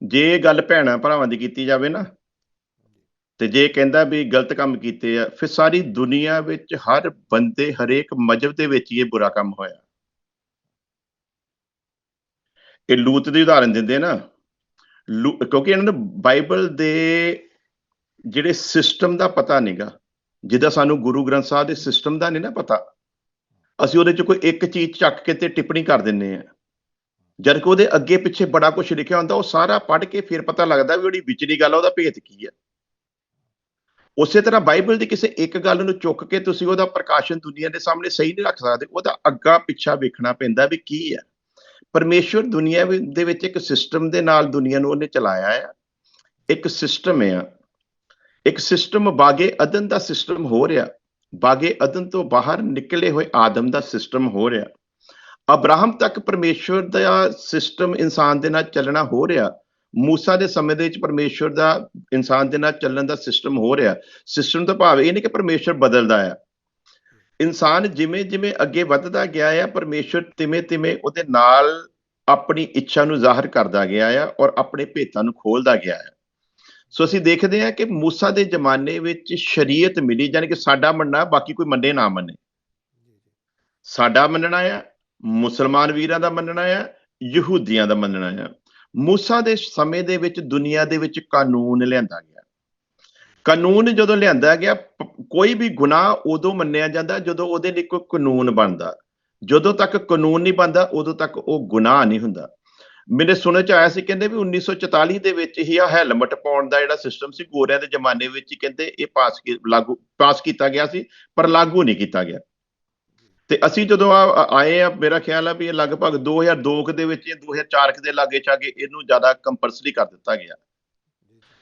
ਜੇ ਗੱਲ ਭੈਣਾਂ ਭਰਾਵਾਂ ਦੀ ਕੀਤੀ ਜਾਵੇ ਨਾ, ਤੇ ਜੇ ਕਹਿੰਦਾ ਵੀ ਗਲਤ ਕੰਮ ਕੀਤੇ ਆ, ਫਿਰ ਸਾਰੀ ਦੁਨੀਆ ਵਿੱਚ ਹਰ ਬੰਦੇ, ਹਰੇਕ ਮਜਬ ਦੇ ਵਿੱਚ ਹੀ ਇਹ ਬੁਰਾ ਕੰਮ ਹੋਇਆ। ਇਹ ਲੂਤ ਦੀ ਉਦਾਹਰਨ ਦਿੰਦੇ ਨਾ, ਲੂ- ਕਿਉਂਕਿ ਇਹਨਾਂ ਨੂੰ ਬਾਈਬਲ ਦੇ ਜਿਹੜੇ ਸਿਸਟਮ ਦਾ ਪਤਾ ਨਹੀਂਗਾ ਜਿੱਦਾਂ ਸਾਨੂੰ ਗੁਰੂ ਗ੍ਰੰਥ ਸਾਹਿਬ ਦੇ ਸਿਸਟਮ ਦਾ ਨਹੀਂ ਨਾ ਪਤਾ, ਅਸੀਂ ਉਹਦੇ ਚ ਕੋਈ ਇੱਕ ਚੀਜ਼ ਚੱਕ ਕੇ ਤੇ ਟਿੱਪਣੀ ਕਰ ਦਿੰਨੇ ਆ ਜਦ ਕਿ ਉਹਦੇ ਅੱਗੇ ਪਿੱਛੇ ਬੜਾ ਕੁਝ ਲਿਖਿਆ ਹੁੰਦਾ, ਉਹ ਸਾਰਾ ਪੜ੍ਹ ਕੇ ਫਿਰ ਪਤਾ ਲੱਗਦਾ ਵੀ ਉਹਦੀ ਵਿਚਲੀ ਗੱਲ ਆ, ਉਹਦਾ ਭੇਤ ਕੀ ਹੈ ਉਸੇ ਤਰ੍ਹਾਂ ਬਾਈਬਲ ਦੀ ਕਿਸੇ ਇੱਕ ਗੱਲ ਨੂੰ ਚੁੱਕ ਕੇ ਤੁਸੀਂ ਉਹਦਾ ਪ੍ਰਕਾਸ਼ਨ ਦੁਨੀਆ ਦੇ ਸਾਹਮਣੇ ਸਹੀ ਨਹੀਂ ਰੱਖ ਸਕਦੇ, ਉਹਦਾ ਅੱਗਾ ਪਿੱਛਾ ਵੇਖਣਾ ਪੈਂਦਾ ਵੀ ਕੀ ਹੈ ਪਰਮੇਸ਼ਵਰ ਦੁਨੀਆ ਦੇ ਵਿੱਚ ਇੱਕ ਸਿਸਟਮ ਦੇ ਨਾਲ ਦੁਨੀਆ ਨੂੰ ਉਹਨੇ ਚਲਾਇਆ ਆ, ਇੱਕ ਸਿਸਟਮ ਆ। ਇੱਕ ਸਿਸਟਮ ਬਾਗੇ ਅਦਨ ਦਾ ਸਿਸਟਮ ਹੋ ਰਿਹਾ, ਬਾਗੇ ਅਦਨ ਤੋਂ ਬਾਹਰ ਨਿਕਲੇ ਹੋਏ ਆਦਮ ਦਾ ਸਿਸਟਮ ਹੋ ਰਿਹਾ। ਅਬਰਾਹਮ ਤੱਕ ਪਰਮੇਸ਼ਵਰ ਦਾ ਸਿਸਟਮ ਇਨਸਾਨ ਦੇ ਨਾਲ ਚੱਲਣਾ ਹੋ ਰਿਹਾ। ਮੂਸਾ ਦੇ ਸਮੇਂ ਦੇ ਵਿੱਚ ਪਰਮੇਸ਼ਵਰ ਦਾ ਇਨਸਾਨ ਦੇ ਨਾਲ ਚੱਲਣ ਦਾ ਸਿਸਟਮ ਹੋ ਰਿਹਾ। ਸਿਸਟਮ ਦਾ ਭਾਵ ਇਹ ਨਹੀਂ ਕਿ ਪਰਮੇਸ਼ਵਰ ਬਦਲਦਾ ਆ। ਇਨਸਾਨ ਜਿਵੇਂ ਜਿਵੇਂ ਅੱਗੇ ਵੱਧਦਾ ਗਿਆ ਆ, ਪਰਮੇਸ਼ਵਰ ਤਿਵੇਂ ਤਿਵੇਂ ਉਹਦੇ ਨਾਲ ਆਪਣੀ ਇੱਛਾ ਨੂੰ ਜ਼ਾਹਰ ਕਰਦਾ ਗਿਆ ਆ ਔਰ ਆਪਣੇ ਭੇਤਾਂ ਨੂੰ ਖੋਲਦਾ ਗਿਆ ਆ। ਸੋ ਅਸੀਂ ਦੇਖਦੇ ਹਾਂ ਕਿ ਮੂਸਾ ਦੇ ਜ਼ਮਾਨੇ ਵਿੱਚ ਸ਼ਰੀਅਤ ਮਿਲੀ ਯਾਨੀ ਕਿ ਸਾਡਾ ਮੰਨਣਾ, ਬਾਕੀ ਕੋਈ ਮੰਨੇ ਨਾ ਮੰਨੇ। ਸਾਡਾ ਮੰਨਣਾ ਆ, ਮੁਸਲਮਾਨ ਵੀਰਾਂ ਦਾ ਮੰਨਣਾ ਆ, ਯਹੂਦੀਆਂ ਦਾ ਮੰਨਣਾ ਆ। ਮੂਸਾ ਦੇ ਸਮੇਂ ਦੇ ਵਿੱਚ ਦੁਨੀਆ ਦੇ ਵਿੱਚ ਕਾਨੂੰਨ ਲਿਆਂਦਾ ਗਿਆ। ਕਾਨੂੰਨ ਜਦੋਂ ਲਿਆਂਦਾ ਗਿਆ ਕੋਈ ਵੀ ਗੁਨਾਹ ਉਦੋਂ ਮੰਨਿਆ ਜਾਂਦਾ ਜਦੋਂ ਉਹਦੇ ਲਈ ਕੋਈ ਕਾਨੂੰਨ ਬਣਦਾ। ਜਦੋਂ ਤੱਕ ਕਾਨੂੰਨ ਨਹੀਂ ਬਣਦਾ, ਉਦੋਂ ਤੱਕ ਉਹ ਗੁਨਾਹ ਨਹੀਂ ਹੁੰਦਾ। ਮੇਰੇ ਸੁਣੇ ਚ ਆਇਆ ਸੀ, ਕਹਿੰਦੇ ਵੀ 1944 ਦੇ ਵਿੱਚ ਹੀ ਆ ਹੈਲਮਟ ਪਾਉਣ ਦਾ ਜਿਹੜਾ ਸਿਸਟਮ ਸੀ, ਗੋਰਿਆਂ ਦੇ ਜ਼ਮਾਨੇ ਵਿੱਚ ਹੀ ਕਹਿੰਦੇ ਇਹ ਪਾਸ ਲਾਗੂ ਪਾਸ ਕੀਤਾ ਗਿਆ ਸੀ, ਪਰ ਲਾਗੂ ਨਹੀਂ ਕੀਤਾ ਗਿਆ। ਤੇ ਅਸੀਂ ਜਦੋਂ ਆਏ ਆ, ਮੇਰਾ ਖਿਆਲ ਆ ਵੀ ਇਹ ਲਗਭਗ 2002 ਕੁ ਦੇ ਵਿੱਚ ਜਾਂ 2004 ਕੁ ਦੇ ਲਾਗੇ ਚਾਗੇ ਇਹਨੂੰ ਜ਼ਿਆਦਾ ਕੰਪਲਸਰੀ ਕਰ ਦਿੱਤਾ ਗਿਆ।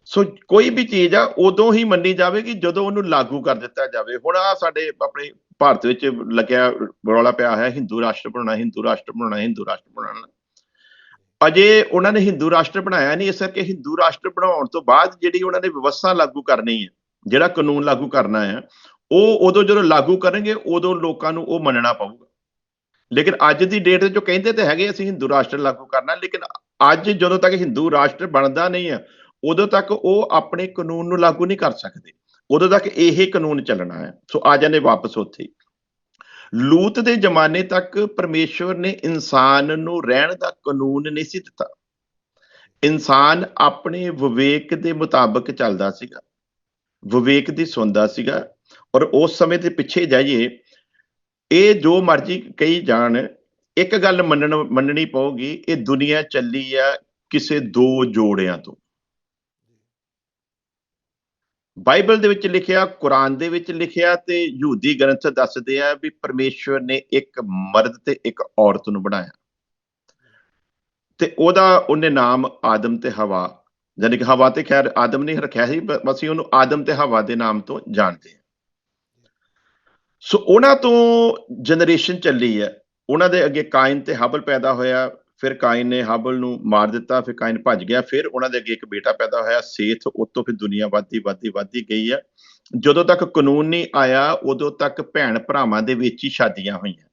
ਸੋ ਕੋਈ ਵੀ ਚੀਜ਼ ਆ, ਉਦੋਂ ਹੀ ਮੰਨੀ ਜਾਵੇਗੀ ਜਦੋਂ ਉਹਨੂੰ ਲਾਗੂ ਕਰ ਦਿੱਤਾ ਜਾਵੇ। ਹੁਣ ਆ ਸਾਡੇ ਆਪਣੇ ਭਾਰਤ ਵਿੱਚ ਲੱਗਿਆ ਰੌਲਾ ਪਿਆ ਹੈ ਹਿੰਦੂ ਰਾਸ਼ਟਰ ਬਣਾਉਣਾ, ਹਿੰਦੂ ਰਾਸ਼ਟਰ ਬਣਾਉਣਾ, ਹਿੰਦੂ ਰਾਸ਼ਟਰ ਬਣਾਉਣਾ। ਅਜੇ ਉਹਨਾਂ ਨੇ ਹਿੰਦੂ ਰਾਸ਼ਟਰ ਬਣਾਇਆ ਨਹੀਂ, ਇਸ ਕਰਕੇ ਹਿੰਦੂ ਰਾਸ਼ਟਰ ਬਣਾਉਣ ਤੋਂ ਬਾਅਦ ਜਿਹੜੀ ਉਹਨਾਂ ਨੇ ਵਿਵਸਥਾ ਲਾਗੂ ਕਰਨੀ ਹੈ, ਜਿਹੜਾ ਕਾਨੂੰਨ ਲਾਗੂ ਕਰਨਾ ਹੈ, ਉਹ ਉਦੋਂ ਜਦੋਂ ਲਾਗੂ ਕਰਨਗੇ, ਉਦੋਂ ਲੋਕਾਂ ਨੂੰ ਉਹ ਮੰਨਣਾ ਪਊਗਾ। ਲੇਕਿਨ ਅੱਜ ਦੀ ਡੇਟ ਜੋ ਕਹਿੰਦੇ ਤੇ ਹੈਗੇ ਅਸੀਂ ਹਿੰਦੂ ਰਾਸ਼ਟਰ ਲਾਗੂ ਕਰਨਾ, ਲੇਕਿਨ ਅੱਜ ਜਦੋਂ ਤੱਕ ਹਿੰਦੂ ਰਾਸ਼ਟਰ ਬਣਦਾ ਨਹੀਂ ਹੈ, ਉਦੋਂ ਤੱਕ ਉਹ ਆਪਣੇ ਕਾਨੂੰਨ ਨੂੰ ਲਾਗੂ ਨਹੀਂ ਕਰ ਸਕਦੇ। ਉਦੋਂ ਤੱਕ ਇਹ ਕਾਨੂੰਨ ਚੱਲਣਾ ਹੈ। ਸੋ ਆ ਜਾਂਦੇ ਵਾਪਸ ਉੱਥੇ। ਲੂਤ ਦੇ ਜ਼ਮਾਨੇ ਤੱਕ ਪਰਮੇਸ਼ਵਰ ਨੇ ਇਨਸਾਨ ਨੂੰ ਰਹਿਣ ਦਾ ਕਾਨੂੰਨ ਨਹੀਂ ਸੀ ਦਿੱਤਾ। ਇਨਸਾਨ ਆਪਣੇ ਵਿਵੇਕ ਦੇ ਮੁਤਾਬਕ ਚੱਲਦਾ ਸੀਗਾ, ਵਿਵੇਕ ਦੀ ਸੁਣਦਾ ਸੀਗਾ ਔਰ ਉਸ ਸਮੇਂ ਦੇ ਪਿੱਛੇ ਜਾਈਏ, ਇਹ ਜੋ ਮਰਜ਼ੀ ਕਹੀ ਜਾਣ, ਇੱਕ ਗੱਲ ਮੰਨਣ, ਮੰਨਣੀ ਪਊਗੀ, ਇਹ ਦੁਨੀਆ ਚੱਲੀ ਆ ਕਿਸੇ ਦੋ ਜੋੜਿਆਂ ਤੋਂ। ਬਾਈਬਲ ਦੇ ਵਿੱਚ ਲਿਖਿਆ, ਕੁਰਾਨ ਦੇ ਵਿੱਚ ਲਿਖਿਆ ਤੇ ਯਹੂਦੀ ਗ੍ਰੰਥ ਦੱਸਦੇ ਆ ਵੀ ਪਰਮੇਸ਼ਵਰ ਨੇ ਇੱਕ ਮਰਦ ਤੇ ਇੱਕ ਔਰਤ ਨੂੰ ਬਣਾਇਆ। ਤੇ ਉਹਦਾ, ਉਹਨੇ ਨਾਮ ਆਦਮ ਤੇ ਹਵਾ ਯਾਨੀ ਕਿ ਹਵਾ ਤੇ ਖੈਰ ਆਦਮ ਨੇ ਰੱਖਿਆ ਸੀ ਅਸੀਂ ਉਹਨੂੰ ਆਦਮ ਤੇ ਹਵਾ ਦੇ ਨਾਮ ਤੋਂ ਜਾਣਦੇ ਹਾਂ। ਸੋ ਉਹਨਾਂ ਤੋਂ ਜਨਰੇਸ਼ਨ ਚੱਲੀ ਹੈ। ਉਹਨਾਂ ਦੇ ਅੱਗੇ ਕਾਇਨ ਤੇ ਹਬਲ ਪੈਦਾ ਹੋਇਆ। ਫਿਰ ਕਾਇਨ ਨੇ ਹਬਲ ਨੂੰ ਮਾਰ ਦਿੱਤਾ, ਫਿਰ ਕਾਇਨ ਭੱਜ ਗਿਆ, ਫਿਰ ਉਹਨਾਂ ਦੇ ਅੱਗੇ ਇੱਕ ਬੇਟਾ ਪੈਦਾ ਹੋਇਆ, ਸੇਥ ਉਤੋਂ ਫਿਰ ਦੁਨੀਆ ਵੱਧਦੀ ਵੱਧਦੀ ਵੱਧਦੀ ਗਈ ਹੈ ਜਦੋਂ ਤੱਕ ਕਾਨੂੰਨ ਨਹੀਂ ਆਇਆ, ਉਦੋਂ ਤੱਕ ਭੈਣ ਭਰਾਵਾਂ ਦੇ ਵਿੱਚ ਹੀ ਸ਼ਾਦੀਆਂ ਹੋਈਆਂ।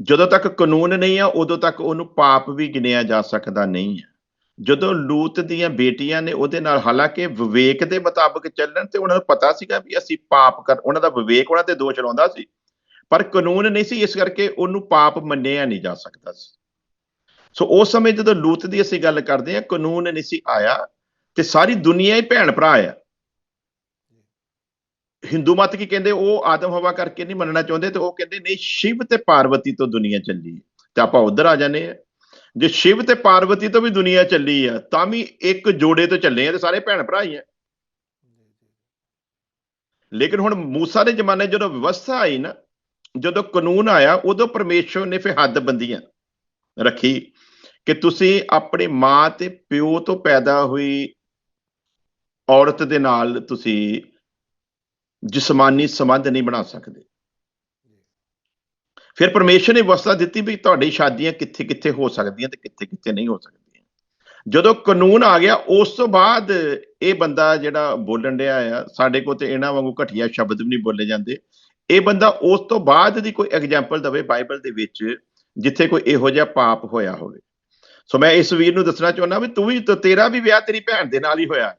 ਜਦੋਂ ਤੱਕ ਕਾਨੂੰਨ ਨਹੀਂ ਆ, ਉਦੋਂ ਤੱਕ ਉਹਨੂੰ ਪਾਪ ਵੀ ਗਿਣਿਆ ਜਾ ਸਕਦਾ ਨਹੀਂ ਹੈ ਜਦੋਂ ਲੂਤ ਦੀਆਂ ਬੇਟੀਆਂ ਨੇ ਉਹਦੇ ਨਾਲ, ਹਾਲਾਂਕਿ ਵਿਵੇਕ ਦੇ ਮੁਤਾਬਕ ਚੱਲਣ ਤੇ ਉਹਨਾਂ ਨੂੰ ਪਤਾ ਸੀਗਾ ਵੀ ਅਸੀਂ ਪਾਪ ਕਰ, ਉਹਨਾਂ ਦਾ ਵਿਵੇਕ ਉਹਨਾਂ ਤੇ ਦੋਸ਼ ਲਾਉਂਦਾ ਸੀ, ਪਰ ਕਾਨੂੰਨ ਨਹੀਂ ਸੀ, ਇਸ ਕਰਕੇ ਉਹਨੂੰ ਪਾਪ ਮੰਨਿਆ ਨਹੀਂ ਜਾ ਸਕਦਾ ਸੀ। ਸੋ ਉਸ ਸਮੇਂ ਜਦੋਂ ਲੂਤ ਦੀ ਅਸੀਂ ਗੱਲ ਕਰਦੇ ਹਾਂ, ਕਾਨੂੰਨ ਨਹੀਂ ਸੀ ਆਇਆ ਤੇ ਸਾਰੀ ਦੁਨੀਆ ਹੀ ਭੈਣ ਭਰਾ ਆ। ਹਿੰਦੂ ਮਤ ਕੀ ਕਹਿੰਦੇ? ਉਹ ਆਦਮ ਹਵਾ ਕਰਕੇ ਨਹੀਂ ਮੰਨਣਾ ਚਾਹੁੰਦੇ ਤੇ ਉਹ ਕਹਿੰਦੇ, ਨਹੀਂ, ਸ਼ਿਵ ਤੇ ਪਾਰਵਤੀ ਤੋਂ ਦੁਨੀਆ ਚੱਲੀ ਹੈ। ਤੇ ਆਪਾਂ ਉਧਰ ਆ ਜਾਂਦੇ ਆ ਜੇ ਸ਼ਿਵ ਤੇ ਪਾਰਵਤੀ ਤੋਂ ਵੀ ਦੁਨੀਆ ਚੱਲੀ ਆ, ਤਾਂ ਵੀ ਇੱਕ ਜੋੜੇ ਤੋਂ ਚੱਲੇ ਆ ਤੇ ਸਾਰੇ ਭੈਣ ਭਰਾ ਹੀ ਆ। ਲੇਕਿਨ ਹੁਣ ਮੂਸਾ ਦੇ ਜ਼ਮਾਨੇ ਜਦੋਂ ਵਿਵਸਥਾ ਆਈ ਨਾ, ਜਦੋਂ ਕਾਨੂੰਨ ਆਇਆ, ਉਦੋਂ ਪਰਮੇਸ਼ਵਰ ਨੇ ਫਿਰ ਹੱਦ ਬੰਦੀਆਂ ਰੱਖੀ। ਕਿ ਤੁਸੀਂ ਆਪਣੇ ਮਾਂ ਤੇ ਪਿਓ ਤੋਂ ਪੈਦਾ ਹੋਈ ਔਰਤ ਦੇ ਨਾਲ ਤੁਸੀਂ ਜਿਸਮਾਨੀ ਸੰਬੰਧ ਨਹੀਂ ਬਣਾ ਸਕਦੇ। ਫਿਰ ਪਰਮੇਸ਼ਰ ਨੇ ਵਿਵਸਥਾ ਦਿੱਤੀ ਵੀ ਤੁਹਾਡੀ ਸ਼ਾਦੀਆਂ ਕਿੱਥੇ ਕਿੱਥੇ ਹੋ ਸਕਦੀਆਂ ਤੇ ਕਿੱਥੇ ਕਿੱਥੇ ਨਹੀਂ ਹੋ ਸਕਦੀਆਂ। ਜਦੋਂ ਕਾਨੂੰਨ ਆ ਗਿਆ, ਉਸ ਤੋਂ ਬਾਅਦ ਇਹ ਬੰਦਾ ਜਿਹੜਾ ਬੋਲਣ ਡਿਆ ਆ, ਸਾਡੇ ਕੋਲ ਤੇ ਇਹਨਾਂ ਵਾਂਗੂ ਘਟੀਆ ਸ਼ਬਦ ਵੀ ਨਹੀਂ ਬੋਲੇ ਜਾਂਦੇ। ਇਹ ਬੰਦਾ ਉਸ ਤੋਂ ਬਾਅਦ ਦੀ ਕੋਈ ਐਗਜ਼ਾਮਪਲ ਦਵੇ ਬਾਈਬਲ ਦੇ ਵਿੱਚ, ਜਿੱਥੇ ਕੋਈ ਇਹੋ ਜਿਹਾ ਪਾਪ ਹੋਇਆ ਹੋਵੇ। ਸੋ ਮੈਂ ਇਸ ਵੀਰ ਨੂੰ ਦੱਸਣਾ ਚਾਹੁੰਦਾ ਵੀ ਤੂੰ ਵੀ ਤੇਰਾ ਵੀ ਵਿਆਹ ਤੇਰੀ ਭੈਣ ਦੇ ਨਾਲ ਹੀ ਹੋਇਆ।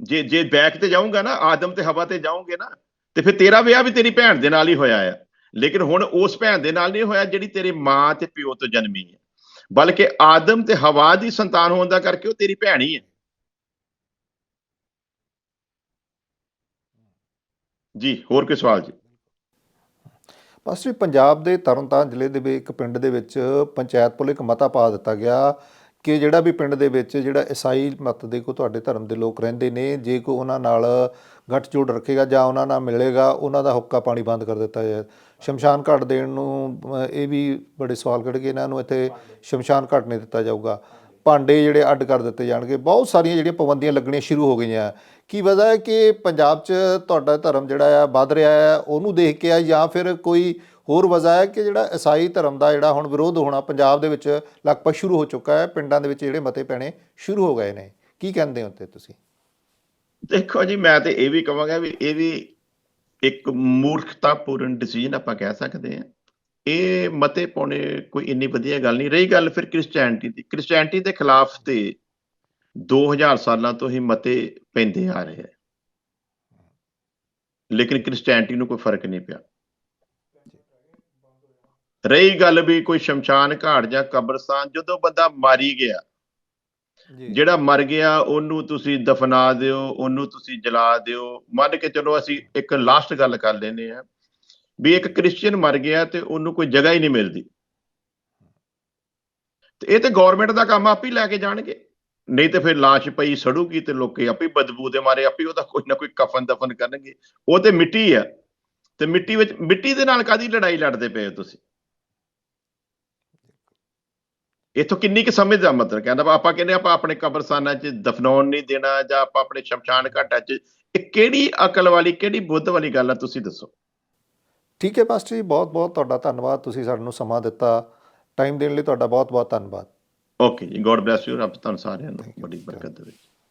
ਜੇ ਜੇ ਬੈਕ ਤੇ ਜਾਊਂਗਾ ਨਾ, ਆਦਮ ਤੇ ਹਵਾ ਤੇ ਜਾਊਂਗੇ ਨਾ, ਤੇ ਫਿਰ ਤੇਰਾ ਵਿਆਹ ਵੀ ਤੇਰੀ ਭੈਣ ਦੇ ਨਾਲ ਹੀ ਹੋਇਆ ਆ। ਲੇਕਿਨ ਹੁਣ ਉਸ ਭੈਣ ਦੇ ਨਾਲ ਨਹੀਂ ਹੋਇਆ ਜਿਹੜੀ ਤੇਰੀ ਮਾਂ ਤੇ ਪਿਓ ਤੋਂ ਜਨਮੀ ਹੈ ਬਲਕਿ ਆਦਮ ਤੇ ਹਵਾ ਦੀ ਸੰਤਾਨ ਹੋਣ ਦਾ ਕਰਕੇ ਉਹ ਤੇਰੀ ਭੈਣ ਹੀ ਹੈ ਜੀ, ਹੋਰ ਕੋਈ ਸਵਾਲ ਜੀ? ਪਾਸਟਰ ਜੀ, ਪੰਜਾਬ ਦੇ ਤਰਨਤਾਰਨ ਜ਼ਿਲ੍ਹੇ ਦੇ ਵਿੱਚ ਇੱਕ ਪਿੰਡ ਦੇ ਵਿੱਚ ਪੰਚਾਇਤ ਵੱਲੋਂ ਇੱਕ ਮਤਾ ਪਾ ਦਿੱਤਾ ਗਿਆ ਕਿ ਜਿਹੜਾ ਵੀ ਪਿੰਡ ਦੇ ਵਿੱਚ ਜਿਹੜਾ ਈਸਾਈ ਮਤ ਦੇ ਕੋ ਤੁਹਾਡੇ ਧਰਮ ਦੇ ਲੋਕ ਰਹਿੰਦੇ ਨੇ ਜੇ ਕੋ ਉਹਨਾਂ ਨਾਲ ਗੱਠਜੋੜ ਰੱਖੇਗਾ ਜਾਂ ਉਹਨਾਂ ਨਾਲ ਮਿਲੇਗਾ ਉਹਨਾਂ ਦਾ ਹੁੱਕਾ ਪਾਣੀ ਬੰਦ ਕਰ ਦਿੱਤਾ ਜਾਏ। ਸ਼ਮਸ਼ਾਨ ਘਾਟ ਦੇਣ ਨੂੰ ਇਹ ਵੀ ਬੜੇ ਸਵਾਲ ਖੜੇ ਕਿ ਇਹਨਾਂ ਨੂੰ ਇੱਥੇ ਸ਼ਮਸ਼ਾਨ ਘਾਟ ਨਹੀਂ ਦਿੱਤਾ ਜਾਊਗਾ। ਭਾਂਡੇ ਜਿਹੜੇ ਅੱਡ ਕਰ ਦਿੱਤੇ ਜਾਣਗੇ। ਬਹੁਤ ਸਾਰੀਆਂ ਜਿਹੜੀਆਂ ਪਾਬੰਦੀਆਂ ਲੱਗਣੀਆਂ ਸ਼ੁਰੂ ਹੋ ਗਈਆਂ। ਕੀ ਵਜ੍ਹਾ ਹੈ ਕਿ ਪੰਜਾਬ 'ਚ ਤੁਹਾਡਾ ਧਰਮ ਜਿਹੜਾ ਆ ਵੱਧ ਰਿਹਾ ਹੈ, ਉਹਨੂੰ ਦੇਖ ਕੇ ਆ ਜਾਂ ਫਿਰ ਕੋਈ ਹੋਰ ਵਜ੍ਹਾ ਹੈ ਕਿ ਜਿਹੜਾ ਈਸਾਈ ਧਰਮ ਦਾ ਜਿਹੜਾ ਹੁਣ ਵਿਰੋਧ ਹੋਣਾ ਪੰਜਾਬ ਦੇ ਵਿੱਚ ਲਗਭਗ ਸ਼ੁਰੂ ਹੋ ਚੁੱਕਾ ਹੈ, ਪਿੰਡਾਂ ਦੇ ਵਿੱਚ ਜਿਹੜੇ ਮਤੇ ਪੈਣੇ ਸ਼ੁਰੂ ਹੋ ਗਏ ਨੇ। ਕੀ ਕਹਿੰਦੇ ਹੋ ਤੇ ਤੁਸੀਂ? ਦੇਖੋ ਜੀ, ਮੈਂ ਤੇ ਇਹ ਵੀ ਕਹਾਂਗਾ ਵੀ ਇਹ ਵੀ ਇੱਕ ਮੂਰਖਤਾਪੂਰਨ ਡਿਸੀਜਨ ਆਪਾਂ ਕਹਿ ਸਕਦੇ ਹਾਂ। ਇਹ ਮਤੇ ਪਾਉਣੇ ਕੋਈ ਇੰਨੀ ਵਧੀਆ ਗੱਲ ਨਹੀਂ। ਰਹੀ ਗੱਲ ਫਿਰ ਕ੍ਰਿਸਚੀਅਨਿਟੀ ਦੀ। ਕ੍ਰਿਸਚੀਅਨਿਟੀ ਦੇ ਖਿਲਾਫ ਤੇ 2000 ਸਾਲਾਂ ਤੋਂ ਹੀ ਮਤੇ ਪੈਂਦੇ ਆ ਰਹੇ ਹੈ ਲੇਕਿਨ ਕ੍ਰਿਸਚੀਅਨਿਟੀ ਨੂੰ ਕੋਈ ਫ਼ਰਕ ਨਹੀਂ ਪਿਆ। ਰਹੀ ਗੱਲ ਵੀ ਕੋਈ ਸ਼ਮਸ਼ਾਨ ਘਾਟ ਜਾਂ ਕਬਰਸਤਾਨ ਜਦੋਂ ਬੰਦਾ ਮਾਰੀ ਗਿਆ ਜਿਹੜਾ ਮਰ ਗਿਆ ਉਹਨੂੰ ਤੁਸੀਂ ਦਫਨਾ ਦਿਓ ਉਹਨੂੰ ਤੁਸੀਂ ਜਲਾ ਦਿਓ। ਮੰਨ ਕੇ ਚਲੋ ਅਸੀਂ ਇੱਕ ਲਾਸਟ ਗੱਲ ਕਰ ਲੈਨੇ ਆ ਵੀ ਇੱਕ ਕ੍ਰਿਸਚੀਅਨ ਮਰ ਗਿਆ ਤੇ ਉਹਨੂੰ ਕੋਈ ਜਗ੍ਹਾ ਹੀ ਨਹੀਂ ਮਿਲਦੀ। ਤੇ ਇਹ ਤੇ ਗਵਰਨਮੈਂਟ ਦਾ ਕੰਮ ਆਪ ਹੀ ਲੈ ਕੇ ਜਾਣਗੇ। ਨਹੀਂ ਤੇ ਫਿਰ ਲਾਸ਼ ਪਈ ਸੜੂਗੀ ਤੇ ਲੋਕੀ ਆਪੇ ਬਦਬੂ ਦੇ ਮਾਰੇ, ਆਪੇ ਉਹਦਾ ਕੋਈ ਨਾ ਕੋਈ ਕਫਨ ਦਫਨ ਕਰਨਗੇ। ਉਹ ਤੇ ਮਿੱਟੀ ਆ। ਤੇ ਮਿੱਟੀ ਵਿੱਚ, ਮਿੱਟੀ ਦੇ ਨਾਲ ਕਾਦੀ ਲੜਾਈ ਲੜਦੇ ਪਏ ਹੋ ਤੁਸੀਂ? ਇਥੋਂ ਕਿੰਨੀ ਕੁ ਸਮਝ ਦਾ ਮਤਲਬ? ਕਹਿੰਦਾ ਵਾ, ਆਪਾਂ ਕਹਿੰਦੇ ਆਪਾਂ ਆਪਣੇ ਕਬਰਸਤਾਨਾਂ 'ਚ ਦਫਨਾਉਣ ਨਹੀਂ ਦੇਣਾ ਜਾਂ ਆਪਾਂ ਆਪਣੇ ਸ਼ਮਸ਼ਾਨ ਘਾਟਾਂ 'ਚ। ਇਹ ਕਿਹੜੀ ਅਕਲ ਵਾਲੀ, ਕਿਹੜੀ ਬੁੱਧ ਵਾਲੀ ਗੱਲ ਆ ਤੁਸੀਂ ਦੱਸੋ। ਠੀਕ ਹੈ ਪਾਸਟਰ ਜੀ ਬਹੁਤ ਬਹੁਤ ਤੁਹਾਡਾ ਧੰਨਵਾਦ ਤੁਸੀਂ ਸਾਨੂੰ ਸਮਾਂ ਦਿੱਤਾ। ਟਾਈਮ ਦੇਣ ਲਈ ਤੁਹਾਡਾ ਬਹੁਤ ਬਹੁਤ ਧੰਨਵਾਦ। ਓਕੇ ਜੀ ਗੋਡ ਬlesਸ ਯੂ ਰੱਬ ਤੁਹਾਨੂੰ ਸਾਰਿਆਂ ਨੂੰ ਬੜੀ ਬਰਕਤ ਦੇਵੇ।